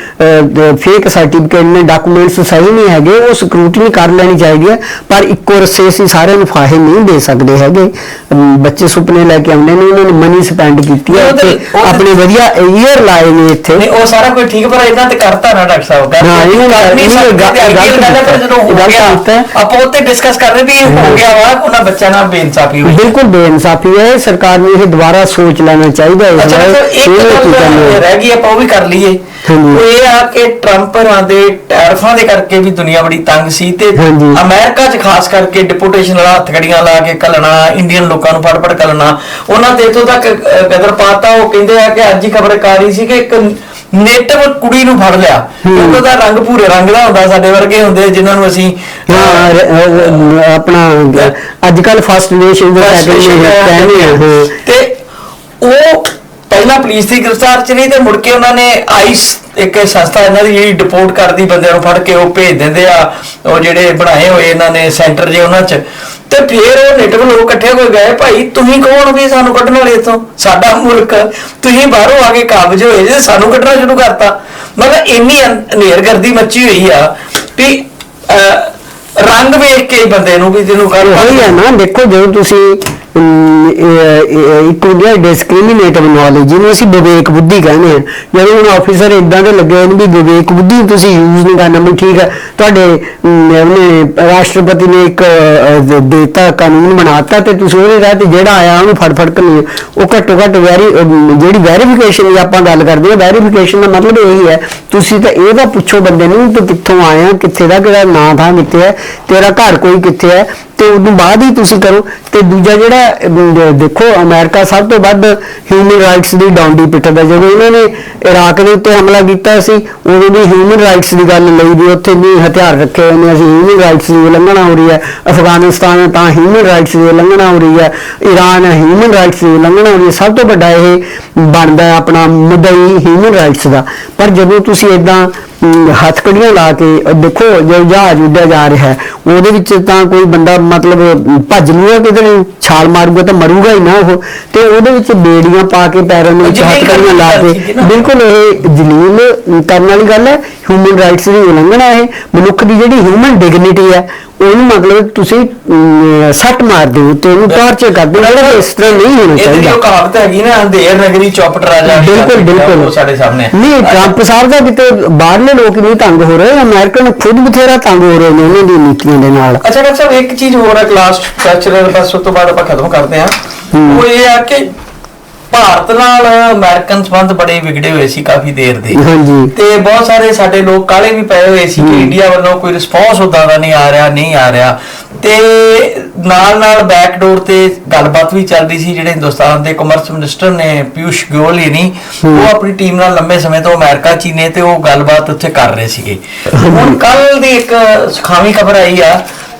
ਫੇਕ ਸਰਟੀਫਿਕੇਟ ਨੇ ਡਾਕੂਮੈਂਟਸ ਸਹੀ ਨਹੀਂ ਹੈਗੇ ਉਹ ਸਕਰੂਟਨੀ ਕਰ ਲੈਣੀ ਚਾਹੀਦੀ ਹੈ ਪਰ ਇੱਕੋ ਰਸੇ ਅਸੀਂ ਸਾਰਿਆਂ ਨੂੰ ਫਾਹੇ ਨਹੀਂ ਦੇ ਸਕਦੇ ਹੈਗੇ ਬੱਚੇ ਸੁਪਨੇ ਲੈ ਕੇ ਆਉਂਦੇ ਨੇ ਉਹਨਾਂ ਨੇ ਮਨੀ ਸਪੈਂਡ ਕੀਤੀ ਹੈ ਤੇ- ਆਪਣੇ ਵਧੀਆ ਈਅਰ ਲਾਏ ਨੇ ਇੱਥੇ ਨਹੀਂ ਉਹ ਸਾਰਾ ਕੁਝ ਠੀਕ ਪਰ ਇਹਨਾਂ ਤੇ ਕਰਤਾ ਨਾ ਡਾਕਟਰ ਸਾਹਿਬ ਕਰ ਨਹੀਂ ਗੱਲ ਜਦੋਂ ਹੋ ਗਿਆ। ਆਪਾਂ ਉੱਤੇ ਡਿਸਕਸ ਕਰ ਰਹੇ ਵੀ ਇਹ ਹੋ ਗਿਆ ਵਾ ਉਹਨਾਂ ਬੱਚਿਆਂ ਨਾਲ ਬੇਇਨਸਾਫੀ ਹੋਈ ਬਿਲਕੁਲ ਬੇਇਨਸਾਫੀ ਹੈ ਸਰਕਾਰ ਨੂੰ ਇਹ ਦੁਬਾਰਾ ਸੋਚ ਲੈਣਾ ਚਾਹੀਦਾ ਹੈ ਅੱਛਾ ਇੱਕ ਗੱਲ। ਰਹਿ ਗਈ ਆਪਾਂ ਉਹ ਵੀ ਕਰ ਲਈਏ ਹਾਂਜੀ। ਇਹ ਆ ਕਿ ਟਰੰਪ ਰਾਂ ਦੇ ਟੈਰਫਾਂ ਦੇ ਕਰਕੇ ਵੀ ਦੁਨੀਆ ਬੜੀ ਤੰਗ ਸੀ ਤੇ ਹਾਂਜੀ। ਅਮਰੀਕਾ 'ਚ ਖਾਸ ਕਰਕੇ ਡਿਪੋਟੇਸ਼ਨ ਵਾਲਾ ਹੱਥਕੜੀਆਂ ਲਾ ਕੇ ਘੱਲਣਾ ਇੰਡੀਅਨ ਲੋਕਾਂ ਨੂੰ ਫੜ ਫੜ ਘੱਲਣਾ ਉਹਨਾਂ ਤੇ ਇਥੋਂ ਤੱਕ ਅਹ, ਗਦਰ ਪਾਤਾ ਉਹ ਕਹਿੰਦੇ ਆ ਕਿ ਅੱਜ ਹੀ ਖਬਰ ਕਾਰੀ ਸੀ ਕਿ ਇੱਕ ਨੇਟਿਵ ਕੁੜੀ ਨੂੰ ਫੜ ਲਿਆ। ਉਹਦਾ ਰੰਗ ਭੂਰੇ ਰੰਗ ਦਾ ਹੁੰਦਾ ਸਾਡੇ ਵਰਗੇ ਹੁੰਦੇ ਜਿਨ੍ਹਾਂ ਨੂੰ ਅਸੀਂ ਹਾਂ ਰ- ਅਹ, ਆਪਣਾ ਅੱਜ ਕੱਲ ਫਸਟ ਨੇਸ਼ਨ ਦੇ ਕਹਿੰਦੇ ਆ ਹਾਂ ਤੇ ਉਹ ਪਹਿਲਾਂ ਪੁਲਿਸ ਦੀ ਗ੍ਰਿਫਤਾਰ ਚ ਨਹੀਂ ਤੇ ਮੁੜ ਕੇ ਉਹਨਾਂ ਨੇ ਆਈਸ ਇੱਕ ਸੰਸਥਾ ਇਹਨਾਂ ਦੀ ਜਿਹੜੀ ਡਿਪੋਰਟ ਕਰਦੀ ਬੰਦਿਆਂ ਨੂੰ ਫੜ ਕੇ ਉਹ ਭੇਜ ਦਿੰਦੇ ਆ ਉਹ ਜਿਹੜੇ ਬਣਾਏ ਹੋਏ ਇਹਨਾਂ ਨੇ ਸੈਂਟਰ ਜੇ ਉਹਨਾਂ ਚ। ਤੇ ਫਿਰ ਉਹ ਨੇਟਿਵ ਲੋਕ ਇਕੱਠੇ ਹੋ ਗਏ ਭਾਈ ਤੁਸੀਂ ਕੌਣ ਵੀ ਸਾਨੂੰ ਕੱਢਣ ਵਾਲੇ ਇਥੋਂ? ਸਾਡਾ ਮੁਲਕ ਤੁਸੀਂ ਬਾਹਰੋਂ ਆ ਕੇ ਕਾਬਜ ਹੋਏ ਜੇ ਸਾਨੂੰ ਕੱਢਣਾ ਸ਼ੁਰੂ ਕਰਤਾ। ਮਤਲਬ ਇੰਨੀ ਹਨੇਰਗਰਦੀ ਮੱਚੀ ਹੋਈ ਆ ਵੀ ਰੰਗ ਵੇਖ ਕੇ ਬੰਦੇ ਨੂੰ ਵੀ ਜਿਹਨੂੰ ਕਰ ਉਹੀ ਹੈ ਨਾ ਦੇਖੋ ਜਦੋਂ ਤੁਸੀਂ ਇੱਕ ਹੁੰਦੀ ਹੈ ਡਿਸਕ੍ਰਿਮੀਨੇਟਿਵ ਨੌਲੇਜ ਜਿਹਨੂੰ ਅਸੀਂ ਵਿਵੇਕ ਬੁੱਧੀ ਕਹਿੰਦੇ ਆ। ਜਦੋਂ ਹੁਣ ਆਫੀਸਰ ਇਦਾਂ ਦੇ ਲੱਗੇ ਨੇ ਵੀ ਵਿਵੇਕ ਬੁੱਧੀ ਤੁਸੀਂ ਯੂਜ਼ ਨਹੀਂ ਕਰਨਾ ਵੀ ਠੀਕ ਹੈ ਤੁਹਾਡੇ ਉਹਨੇ ਰਾਸ਼ਟਰਪਤੀ ਨੇ ਇੱਕ ਅ, ਕਾਨੂੰਨ ਬਣਾਤਾ ਤੇ ਤੁਸੀਂ ਉਹਦੇ ਤਹਿਤ ਜਿਹੜਾ ਆਇਆ ਉਹਨੂੰ ਫੜ ਫੜ ਕੇ ਉਹ ਘੱਟੋ ਘੱਟ ਵੈਰੀ ਜਿਹੜੀ ਵੈਰੀਫਿਕੇਸ਼ਨ ਦੀ ਆਪਾਂ ਗੱਲ ਕਰਦੇ ਹਾਂ ਵੈਰੀਫਿਕੇਸ਼ਨ ਦਾ ਮਤਲਬ ਇਹੀ ਹੈ ਤੁਸੀਂ ਤਾਂ ਇਹਦਾ ਪੁੱਛੋ ਬੰਦੇ ਨੂੰ ਤੂੰ ਕਿੱਥੋਂ ਆਇਆ ਕਿੱਥੇ ਦਾ ਕਿਹੜਾ ਨਾਂ ਥਾਂ ਕਿੱਥੇ ਹੈ ਤੇਰਾ ਘਰ ਕੋਈ ਕਿੱਥੇ ਹੈ ਤੇ ਉਦੋਂ ਬਾਅਦ ਹੀ ਤੁਸੀਂ ਕਰੋ ਤੇ ਦੂਜਾ ਜਿਹੜਾ ਦੇਖੋ ਅਮਰੀਕਾ ਸਭ ਤੋਂ ਵੱਧ ਹਿਊਮਨ ਰਾਈਟਸ ਦੀ ਡੌਂਡੀ ਪਿੱਟਦਾ, ਜਦੋਂ ਇਹਨਾਂ ਨੇ ਇਰਾਕ ਦੇ ਉੱਤੇ ਹਮਲਾ ਕੀਤਾ ਸੀ, ਉਦੋਂ ਵੀ ਹਿਊਮਨ ਰਾਈਟਸ ਦੀ ਗੱਲ ਲਈ ਵੀ ਉੱਥੇ ਵੀ ਹਥਿਆਰ ਰੱਖੇ ਹੋਏ ਨੇ, ਅਸੀਂ ਹਿਊਮਨ ਰਾਈਟਸ ਦੀ ਉਲੰਘਣਾ ਹੋ ਰਹੀ ਹੈ, ਅਫਗਾਨਿਸਤਾਨ ਤਾਂ ਹਿਊਮਨ ਰਾਈਟਸ ਦੀ ਉਲੰਘਣਾ ਹੋ ਰਹੀ ਹੈ ਈਰਾਨ ਹਿਊਮਨ ਰਾਈਟਸ ਦੀ ਉਲੰਘਣਾ ਹੋ ਰਹੀ ਹੈ, ਸਭ ਤੋਂ ਵੱਡਾ ਇਹ ਬਣਦਾ ਆਪਣਾ ਮੁੱਦਾ ਹੀ ਹਿਊਮਨ ਰਾਈਟਸ ਦਾ। ਪਰ ਜਦੋਂ ਤੁਸੀਂ ਇਦਾਂ ਹੱਥਕੜੀਆਂ ਲਾ ਕੇ, ਦੇਖੋ, ਜੋ ਜਹਾਜ਼ ਉੱਡਿਆ ਜਾ ਰਿਹਾ ਹੈ, ਉਹਦੇ ਵਿੱਚ ਤਾਂ ਕੋਈ ਬੰਦਾ ਮਤਲਬ ਭੱਜ ਲੂਗਾ ਕਿਧਰ ਛਾਲ ਮਾਰੂਗਾ ਤਾਂ ਮਰੂਗਾ ਹੀ ਨਾ ਉਹ। ਤੇ ਉਹਦੇ ਵਿੱਚ ਬੇੜੀਆਂ ਪਾ ਕੇ ਪੈਰਾਂ ਵਿੱਚ ਜਲੀਲ ਹੱਥਕੜੀਆਂ ਲਾ ਕੇ। ਨਾ। ਬਿਲਕੁਲ ਇਹ ਜਲੀਲ ਕਰਨ ਵਾਲੀ ਗੱਲ ਹੈ। ਹਿਊਮਨ ਰਾਈਟਸ ਦੀ ਉਲੰਘਣਾ ਹੈ ਮਨੁੱਖ ਦੀ ਜਿਹੜੀ ਹਿਊਮਨ ਡਿਗਨਿਟੀ ਹੈ ਉਹਨੂੰ ਮਤਲਬ ਤੁਸੀਂ ਅਮ, ਸੱਟ ਮਾਰਦੇ ਹੋ ਤੇ ਉਹਨੂੰ ਟਾਰਚਰ ਕਰਦੇ ਹੋ ਕਿ ਇਸ ਤਰ੍ਹਾਂ ਨਹੀਂ ਹੋਣਾ ਇਹ ਜਿਹੜੀ ਚਾਹੀਦਾ। ਉਹ ਕਹਾਵਤ ਹੈਗੀ ਨਾ ਅੰਧੇਰ ਨਗਰੀ ਚੌਪਟ ਰਾਜਾ ਬਿਲਕੁਲ ਬਿਲਕੁਲ। ਉਹ ਸਾਡੇ ਸਾਹਮਣੇ। ਨਹੀਂ ਟਰੰਪ ਸਾਹਿਬ ਦਾ ਕਿਤੇ ਬਾਹਰਲੇ ਲੋਕ ਨਹੀਂ ਤੰਗ ਹੋ ਰਹੇ ਅਮਰੀਕਨ ਖੁਦ ਬਥੇਰਾ ਤੰਗ ਹੋ ਰਹੇ ਨੇ ਉਹਨਾਂ ਦੀ ਨੀਤੀਆਂ ਦੇ ਨਾਲ। ਅੱਛਾ ਡਾਕਟਰ ਸਾਹਿਬ ਇੱਕ ਚੀਜ਼ ਹੋਰ ਹੈ ਕਲਾਸ ਕਲਚਰਲ ਬਸ ਉਸ ਤੋਂ ਬਾਅਦ ਆਪਾਂ ਖਤਮ ਕਰਦੇ ਹਾਂ। ਉਹ ਇਹ ਆ ਕਿ ਭਾਰਤ ਨਾਲ ਅਮਰੀਕਨ ਸੰਬੰਧ ਬੜੇ ਵਿਗੜੇ ਹੋਏ ਸੀ ਕਾਫੀ ਦੇਰ ਦੇ। ਹਾਂਜੀ। ਤੇ ਬਹੁਤ ਸਾਰੇ ਸਾਡੇ ਲੋਕ ਕਾਲੇ ਵੀ ਪਏ ਹੋਏ ਸੀ ਕਿ ਇੰਡੀਆ ਵੱਲੋਂ ਕੋਈ ਰਿਸਪੌਂਸ ਉਦਾਂ ਦਾ ਨਹੀਂ ਆ ਰਿਹਾ ਨਹੀਂ ਆ ਰਿਹਾ। ਤੇ ਨਾਲ ਨਾਲ ਬੈਕਡੋਰ ਤੇ ਗੱਲਬਾਤ ਵੀ ਚੱਲ ਰਹੀ ਸੀ ਜਿਹੜੇ ਹਿੰਦੁਸਤਾਨ ਦੇ ਕਮਰਸ ਮਿਨਿਸਟਰ ਨੇ ਪਿਊਸ਼ ਗੋਇਲ ਹੀ। ਨਹੀਂ ਉਹ ਆਪਣੀ ਟੀਮ ਨਾਲ ਲੰਬੇ ਸਮੇਂ ਤੋਂ ਅਮਰੀਕਾ ਚ ਹੀ ਨੇ ਤੇ ਉਹ ਗੱਲਬਾਤ ਉੱਥੇ ਕਰ ਰਹੇ ਸੀਗੇ। ਹੁਣ ਕੱਲ ਦੀ ਇੱਕ ਸੁਖਾਵੀ ਖਬਰ ਆਈ ਆ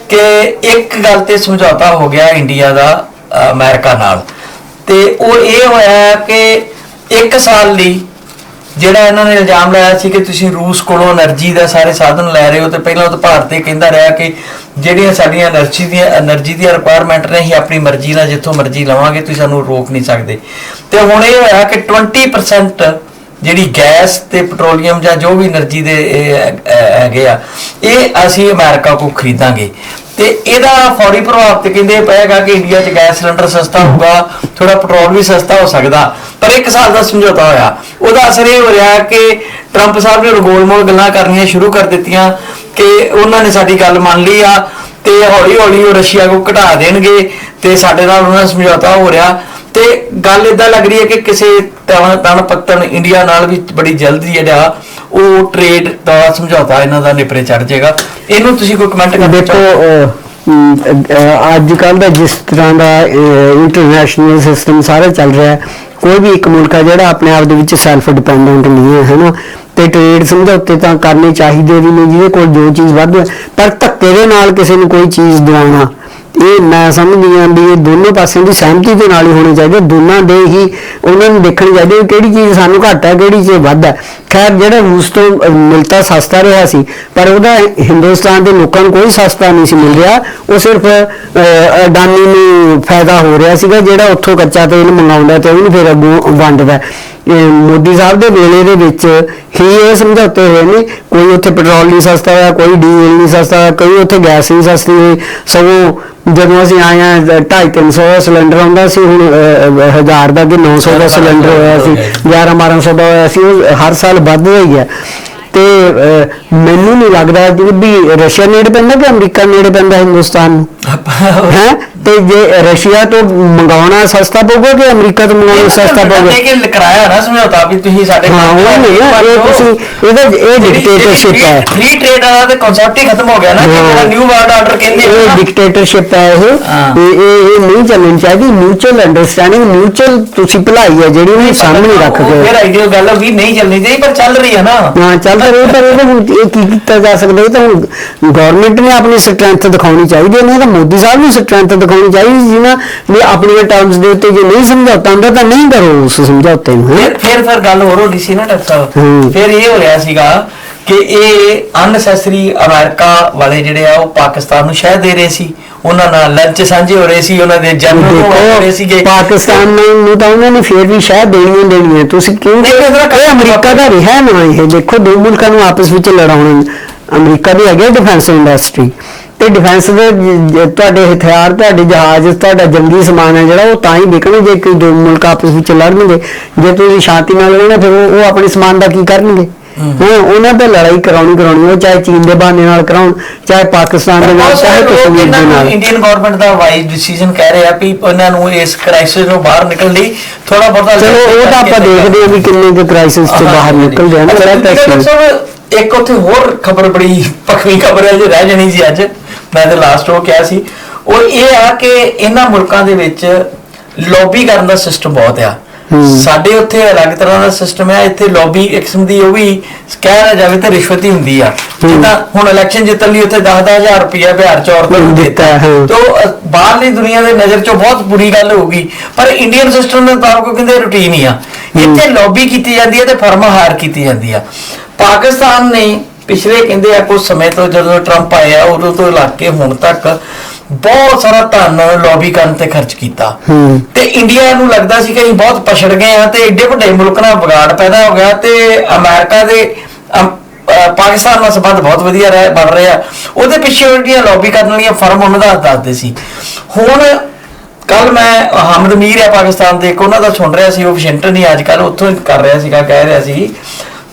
ਕਿ ਇੱਕ ਗੱਲ ਤੇ ਸਮਝੌਤਾ ਹੋ ਗਿਆ ਇੰਡੀਆ ਦਾ ਅਮਰੀਕਾ ਨਾਲ। ਤੇ ਉਹ ਇਹ ਹੋਇਆ ਕਿ ਇੱਕ ਸਾਲ ਲਈ ਜਿਹੜਾ ਇਹਨਾਂ ਨੇ ਇਲਜ਼ਾਮ ਲਾਇਆ ਸੀ ਕਿ ਤੁਸੀਂ ਰੂਸ ਕੋਲੋਂ એનર્ਜੀ ਦਾ ਸਾਰੇ ਸਾਧਨ ਲੈ ਰਹੇ ਹੋ ਤੇ ਪਹਿਲਾਂ ਉਹ ਤਾਂ ਭਾਰਤ ਇਹ ਕਹਿੰਦਾ ਰਿਹਾ ਕਿ ਜਿਹੜੀਆਂ ਸਾਡੀਆਂ એનર્ਜੀ ਦੀਆਂ એનર્ਜੀ ਦੀਆਂ ਰਿਕੁਆਇਰਮੈਂਟ ਨੇ ਹੀ ਆਪਣੀ ਮਰਜ਼ੀ ਨਾਲ ਜਿੱਥੋਂ ਮਰਜ਼ੀ ਲਵਾਂਗੇ, ਤੁਸੀਂ ਸਾਨੂੰ ਰੋਕ ਨਹੀਂ ਸਕਦੇ। ਤੇ ਹੁਣ ਇਹ ਹੋਇਆ ਕਿ 20% ਜਿਹੜੀ ਗੈਸ ਤੇ ਪੈਟਰੋਲੀਅਮ ਜਾਂ ਜੋ ਵੀ એનર્ਜੀ ਦੇ ਹੈਗੇ ਆ, ਇਹ ਅਸੀਂ ਅਮਰੀਕਾ ਕੋ ਖਰੀਦਾਂਗੇ। ਤੇ ਇਹਦਾ ਫੌਰੀ ਪ੍ਰਭਾਵ ਤੇ ਕਹਿੰਦੇ ਪਏਗਾ ਕਿ ਇੰਡੀਆ 'ਚ ਗੈਸ ਸਿਲੰਡਰ ਸਸਤਾ ਹੋਊਗਾ ਥੋੜਾ ਪੈਟਰੋਲ ਵੀ ਸਸਤਾ ਹੋ ਸਕਦਾ। ਪਰ ਇੱਕ ਸਾਲ ਦਾ ਸਮਝੌਤਾ ਹੋਇਆ। ਉਹਦਾ ਅਸਰ ਇਹ ਹੋ ਰਿਹਾ ਕਿ ਟਰੰਪ ਸਾਹਿਬ ਨੇ ਰਗੋਲ-ਮੋਲ ਗੱਲਾਂ ਕਰਨੀਆਂ ਸ਼ੁਰੂ ਕਰ ਦਿੱਤੀਆਂ ਕਿ ਉਹਨਾਂ ਨੇ ਸਾਡੀ ਗੱਲ ਮੰਨ ਲਈ ਆ ਤੇ ਹੌਲੀ-ਹੌਲੀ ਉਹ ਰਸ਼ੀਆ ਕੋ ਘਟਾ ਦੇਣਗੇ ਤੇ ਸਾਡੇ ਨਾਲ ਉਹਨਾਂ ਦਾ ਸਮਝੌਤਾ ਹੋ ਰਿਹਾ। ਤੇ ਗੱਲ ਇਦਾਂ ਲੱਗ ਰਹੀ ਹੈ ਕਿ ਕਿਸੇ ਤਣ ਤਣ ਪੱਤਣ ਇੰਡੀਆ ਨਾਲ ਵੀ ਬੜੀ ਜਲਦੀ ਜਿਹੜਾ ਉਹ ਟ੍ਰੇਡ ਦਾ ਸਮਝੌਤਾ ਇਹਨਾਂ ਦਾ ਨਿਪਰੇ ਚੜ ਜਾਏਗਾ। ਇਹਨੂੰ ਤੁਸੀਂ ਕੋਈ ਕਮੈਂਟ ਕਰਨਾ ਦੇਖੋ ਅੱਜ ਕੱਲ ਦਾ ਜਿਸ ਤਰ੍ਹਾਂ ਦਾ ਇੰਟਰਨੈਸ਼ਨਲ ਸਿਸਟਮ ਸਾਰਾ ਚੱਲ ਰਿਹਾ ਹੈ ਕੋਈ ਵੀ ਇੱਕ ਮੁਲਕ ਹੈ ਜਿਹੜਾ ਆਪਣੇ ਆਪ ਦੇ ਵਿੱਚ ਸੈਲਫ ਡਿਪੈਂਡੈਂਟ ਨਹੀਂ ਹੈ ਹੈਨਾ? ਤੇ ਟ੍ਰੇਡ ਸਮਝੌਤੇ ਤਾਂ ਕਰਨੇ ਚਾਹੀਦੇ ਵੀ ਨੇ ਜਿਹਦੇ ਕੋਲ ਜੋ ਚੀਜ਼ ਵੱਧ ਪਰ ਧੱਕੇ ਦੇ ਨਾਲ ਕਿਸੇ ਨੂੰ ਕੋਈ ਚੀਜ਼ ਦਿਵਾਉਣਾ ਇਹ ਮੈਂ ਸਮਝਦੀ ਹਾਂ ਵੀ ਇਹ ਦੋਨੋਂ ਪਾਸਿਆਂ ਦੀ ਸਹਿਮਤੀ ਦੇ ਨਾਲ ਹੀ ਹੋਣੀ ਚਾਹੀਦੀ ਦੋਨਾਂ ਦੇ ਹੀ ਉਹਨਾਂ ਨੂੰ ਦੇਖਣੀ ਚਾਹੀਦੀ ਵੀ ਕਿਹੜੀ ਚੀਜ਼ ਸਾਨੂੰ ਘੱਟ ਹੈ, ਕਿਹੜੀ ਚੀਜ਼ ਵੱਧ ਹੈ। ਖੈਰ, ਜਿਹੜਾ ਰੂਸ ਤੋਂ ਮਿਲਤਾ, ਸਸਤਾ ਰਿਹਾ ਸੀ, ਪਰ ਉਹਦਾ ਹਿੰਦੁਸਤਾਨ ਦੇ ਲੋਕਾਂ ਨੂੰ ਕੋਈ ਸਸਤਾ ਨਹੀਂ ਸੀ ਮਿਲ ਰਿਹਾ। ਉਹ ਸਿਰਫ ਅਡਾਨੀ ਨੂੰ ਫਾਇਦਾ ਹੋ ਰਿਹਾ ਸੀਗਾ, ਜਿਹੜਾ ਉੱਥੋਂ ਕੱਚਾ ਤੇਲ ਮੰਗਾਉਂਦਾ ਤੇ ਉਹਨੂੰ ਫਿਰ ਅੱਗੋਂ ਵੰਡਦਾ। ਮੋਦੀ ਸਾਹਿਬ ਦੇ ਵੇਲੇ ਦੇ ਵਿੱਚ ਹੀ ਇਹ ਸਮਝੌਤੇ ਹੋਏ ਨੇ ਕੋਈ ਉੱਥੇ ਪੈਟਰੋਲ ਨਹੀਂ ਸਸਤਾ ਹੋਇਆ ਕੋਈ ਡੀਜ਼ਲ ਨਹੀਂ ਸਸਤਾ ਹੋਇਆ ਕੋਈ ਉੱਥੇ ਗੈਸ ਨਹੀਂ ਸਸਤੀ ਹੋਈ। ਸਗੋਂ ਜਦੋਂ ਅਸੀਂ ਆਏ ਆ 250 ਦਾ ਸਿਲੰਡਰ ਆਉਂਦਾ ਸੀ ਹੁਣ 1000 ਦਾ ਕਿ 900 ਦਾ ਸਿਲੰਡਰ ਹੋਇਆ ਸੀ 11 1200 ਦਾ ਹੋਇਆ ਸੀ ਉਹ ਹਰ ਸਾਲ ਵੱਧਦਾ ਹੀ ਹੈ। ਤੇ ਮੈਨੂੰ ਨਹੀਂ ਲੱਗਦਾ ਕਿ ਵੀ ਰਸ਼ੀਆ ਨੇੜੇ ਪੈਂਦਾ ਕਿ ਅਮਰੀਕਾ ਨੇੜੇ ਪੈਂਦਾ ਹਿੰਦੁਸਤਾਨ ਨੂੰ? ਹੈ? ਤੇ ਜੇ ਰਸ਼ੀਆ ਤੋਂ ਮੰਗਾਉਣਾ ਸਸਤਾ ਪਊਗਾ ਕਿ ਅਮਰੀਕਾ ਤੋਂ ਮੰਗਾਉਣਾ ਸਸਤਾ ਪਊਗਾ ਲੇਕਿਨ ਕਰਾਇਆ ਨਾ ਸਮਝੌਤਾ ਵੀ ਤੁਸੀਂ ਸਾਡੇ ਹਾਂ, ਉਹ ਨਹੀਂ ਨਾ, ਇਹ ਤੁਸੀਂ- ਇਹਦਾ- ਇਹ dictatorship ਹੈ। ਫ੍ਰੀ ਟ੍ਰੇਡ ਵਾਲਾ ਤੇ ਕਨਸੈਪਟ ਹੀ ਖਤਮ ਹੋ ਗਿਆ ਨਾ ਕਿ ਹਾਂ। ਜਿਹੜਾ ਨਿਊ ਵਰਲਡ ਆਰਡਰ ਕਹਿੰਦੇ ਆ ਇਹ ਨਾ, ਡਿਕਟੇਟਰਸ਼ਿਪ ਹੈ ਇਹ ਹਾਂ। ਇਹ ਇਹ ਇਹ ਨਹੀਂ ਚੱਲਣੀ ਚਾਹੀਦੀ ਮਿਊਚੁਅਲ ਅੰਡਰਸਟੈਂਡਿੰਗ ਮਿਊਚੁਅਲ ਤੁਸੀਂ ਭਲਾਈ ਹੈ ਜਿਹੜੀ ਉਹਨੂੰ ਸਾਹਮਣੇ ਰੱਖ ਉਹ ਕੇ ਫਿਰ ਆਈਡੀਅਲ ਗੱਲ ਵੀ ਨਹੀਂ ਚੱਲਣੀ ਚਾਹੀਦੀ ਪਰ ਚੱਲ ਰਹੀ ਹੈ ਨਾ ਹਾਂ ਚੱਲ ਤਾਂ ਰਹੀ ਪਰ ਇਹਦੇ ਹੁਣ ਇਹ ਕੀ ਕੀਤਾ ਜਾ ਸਕਦਾ ਇਹ ਤਾਂ ਗਵਰਨਮੈਂਟ ਨੇ ਆਪਣੀ ਸਟਰੈਂਥ ਦਿਖਾਉਣੀ ਚਾਹੀਦੀ ਹੈ ਨਹੀਂ ਤਾਂ ਮੋਦੀ ਸਾਹਿਬ ਨੂੰ ਸਟਰੈਂਥ ਦਿਖਾਉਣੀ ਚਾਹੀਦੀ ਸੀ ਨਾ ਵੀ ਆਪਣੀਆਂ ਟਰਮਸ ਦੇ ਉੱਤੇ ਜੇ ਨਹੀਂ ਸਮਝੌਤਾ ਹੁੰਦਾ ਤਾਂ ਨਹੀਂ ਕਰੋ ਉਸ ਸਮਝੌਤੇ ਨੂੰ। ਫਿਰ ਫਿਰ ਫਿਰ ਗੱਲ ਹੋਰ ਹੋ ਰਹੀ ਸੀ ਨਾ ਡਾਕਟਰ। ਸਾਹਿਬ। ਫਿਰ ਇਹ ਹੋ ਰਿਹਾ ਸੀਗਾ ਕਿ ਇਹ ਅਨਸੈਸਰੀ ਅਮਰੀਕਾ ਵਾਲੇ ਜਿਹੜੇ ਆ ਉਹ ਪਾਕਿਸਤਾਨ ਨੂੰ ਸ਼ਹਿ ਦੇ ਰਹੇ ਸੀ। ਉਹਨਾਂ ਨਾਲ ਲੰਚ ਸਾਂਝੇ ਹੋ ਰਹੇ ਸੀ ਉਹਨਾਂ ਦੇ ਜਨਰਲ ਹੋ ਰਹੇ ਸੀਗੇ। ਪਾਕਿਸਤਾਨ ਨੂੰ ਤਾਂ ਉਹਨਾਂ ਨੇ ਫੇਰ ਵੀ ਸ਼ਾਇਦ ਦੇਣੀ ਹੀ ਦੇਣੀ ਹੈ ਤੁਸੀਂ ਕਿਉਂ ਇਹ ਅਮਰੀਕਾ ਦਾ ਰਿਹਾ ਨਾ ਇਹ। ਦੇਖੋ ਦੋ ਮੁਲਕਾਂ ਨੂੰ ਆਪਸ ਵਿੱਚ ਲੜਾਉਣ ਅਮਰੀਕਾ ਦੀ ਹੈਗੀ ਡਿਫੈਂਸ ਇੰਡਸਟਰੀ ਤੇ ਡਿਫੈਂਸ ਦੇ ਤੁਹਾਡੇ ਹਥਿਆਰ ਤੁਹਾਡੇ ਜਹਾਜ਼ ਤੁਹਾਡਾ ਜੰਗੀ ਸਮਾਨ ਹੈ ਜਿਹੜਾ ਉਹ ਤਾਂ ਹੀ ਵਿਕਣੇ ਜੇ ਕੋਈ ਦੋ ਮੁਲਕ ਆਪਸ ਵਿੱਚ ਲੜਨਗੇ। ਜੇ ਤੁਸੀਂ ਸ਼ਾਂਤੀ ਨਾਲ ਰਹਿਣਾ ਫਿਰ ਉਹ ਆਪਣੇ ਸਮਾਨ ਦਾ ਕੀ ਕਰਨਗੇ? ਹਾਂ ਉਹਨਾਂ ਤੇ ਲੜਾਈ ਕਰਾਉਣੀ ਕਰਾਉਣੀ ਉਹ ਚਾਹੇ ਚੀਨ ਦੇ ਬਹਾਨੇ ਨਾਲ ਕਰਾਉਣ ਚਾਹੇ ਪਾਕਿਸਤਾਨ ਦੇ ਨਾਲ ਚਾਹੇ ਕਸ਼ਮੀਰ ਦੇ ਨਾਲ। ਇੰਡੀਅਨ ਗਵਰਨਮੈਂਟ ਦਾ ਵਾਈਜ਼ ਡਿਸੀਜਨ ਕਹਿ ਰਹੇ ਵੀ ਉਹਨਾਂ ਨੂੰ ਇਸ ਕ੍ਰਾਈਸਿਸ ਤੋਂ ਬਾਹਰ ਨਿਕਲਣ ਲਈ ਥੋੜਾ ਬਹੁਤਾ ਚਲੋ ਉਹ ਤਾਂ ਆਪਾਂ ਦੇਖਦੇ ਹਾਂ ਵੀ ਕਿੰਨੇ ਕੁ ਕ੍ਰਾਈਸਿਸ ਤੋਂ ਬਾਹਰ ਨਿਕਲਦੇ ਹਨ ਗੱਲ ਟੈਸਟ ਸਾਹਿਬ, ਇੱਕ ਉੱਥੇ ਹੋਰ ਖਬਰ ਬੜੀ ਪੱਕੀ ਖਬਰ ਹੈ ਜੋ ਰਹਿ ਜਾਣੀ ਸੀ ਅੱਜ। ਮੈਂ ਤੇ ਲਾਸਟ ਉਹ ਕਿਹਾ ਸੀ ਉਹ ਇਹ ਆ ਕਿ ਇਹਨਾਂ ਮੁਲਕਾਂ ਦੇ ਵਿੱਚ ਲੌਬੀ ਕਰਨ ਦਾ ਸਿਸਟਮ ਬਹੁਤ ਆ। ਸਾਡੇ ਉੱਥੇ ਅਲੱਗ ਤਰ੍ਹਾਂ ਦਾ ਸਿਸਟਮ ਹੈ ਇੱਥੇ ਲੌਬੀ ਇੱਕ ਕਿਸਮ ਦੀ ਉਹ ਵੀ ਕਹਿ ਜਾਵੇ ਤਾਂ ਰਿਸ਼ਵਤ ਹੀ ਹੁੰਦੀ ਆ। ਜਿੱਦਾਂ ਹੁਣ ਇਲੈਕਸ਼ਨ ਜਿੱਤਣ ਲਈ ਉੱਥੇ 10-10000 ਰੁਪਇਆ ਬਿਹਾਰ ਚ ਔਰਤਾਂ ਨੂੰ ਦਿੱਤਾ। ਤੋ ਬਾਹਰਲੀ ਦੁਨੀਆ ਦੇ ਨਜ਼ਰ ਚੋਂ ਬਹੁਤ ਬੁਰੀ ਗੱਲ ਹੋਊਗੀ ਪਰ ਇੰਡੀਅਨ ਸਿਸਟਮ ਦੇ ਮੁਤਾਬਕ ਕਹਿੰਦੇ ਰੁਟੀਨ ਹੀ ਆ ਇੱਥੇ ਲੌਬੀ ਕੀਤੀ ਜਾਂਦੀ ਹੈ ਤੇ ਫਰਮ ਹਾਰ ਕੀਤੀ ਜਾਂਦੀ ਆ ਪਾਕਿਸਤਾਨ ਨੇ ਪਿਛਲੇ ਕਹਿੰਦੇ ਆ ਕੁਝ ਸਮੇਂ ਤੋਂ ਜਦੋਂ ਟਰੰਪ ਆਇਆ ਉਦੋਂ ਤੋਂ ਲੱਗ ਕੇ ਹੁਣ ਤੱਕ ਬਹੁਤ ਸਾਰਾ ਧਨ ਲੌਬੀ ਕਰਨ ਤੇ ਖਰਚ ਕੀਤਾ। ਤੇ ਇੰਡੀਆ ਨੂੰ ਲੱਗਦਾ ਸੀ ਕਿ ਅਸੀਂ ਬਹੁਤ ਪਛੜ ਗਏ ਆ ਤੇ ਏਡੇ ਵੱਡੇ ਮੁਲਕ ਨਾਲ ਵਿਗਾੜ ਪੈਦਾ ਹੋ ਗਿਆ ਤੇ ਅਮਰੀਕਾ ਦੇ ਪਾਕਿਸਤਾਨ ਨਾਲ ਸੰਬੰਧ ਬਹੁਤ ਵਧੀਆ ਰਹਿ ਬਣ ਰਹੇ। ਆ ਉਹਦੇ ਪਿੱਛੇ ਜਿਹੜੀਆਂ ਲੌਬੀ ਕਰਨ ਵਾਲੀਆਂ ਫਰਮ ਉਹਨਾਂ ਦਾ ਦੱਸਦੇ ਸੀ। ਹੁਣ ਕੱਲ ਮੈਂ ਹਮਦ ਮੀਰ ਆ ਪਾਕਿਸਤਾਨ ਦੇ ਇੱਕ ਉਹਨਾਂ ਦਾ ਸੁਣ ਰਿਹਾ ਸੀ ਉਹ ਵਾਸ਼ਿੰਗਟਨ ਹੀ ਅੱਜ ਕੱਲ ਉੱਥੋਂ ਕਰ ਰਿਹਾ ਸੀਗਾ ਕਹਿ ਰਿਹਾ ਸੀ।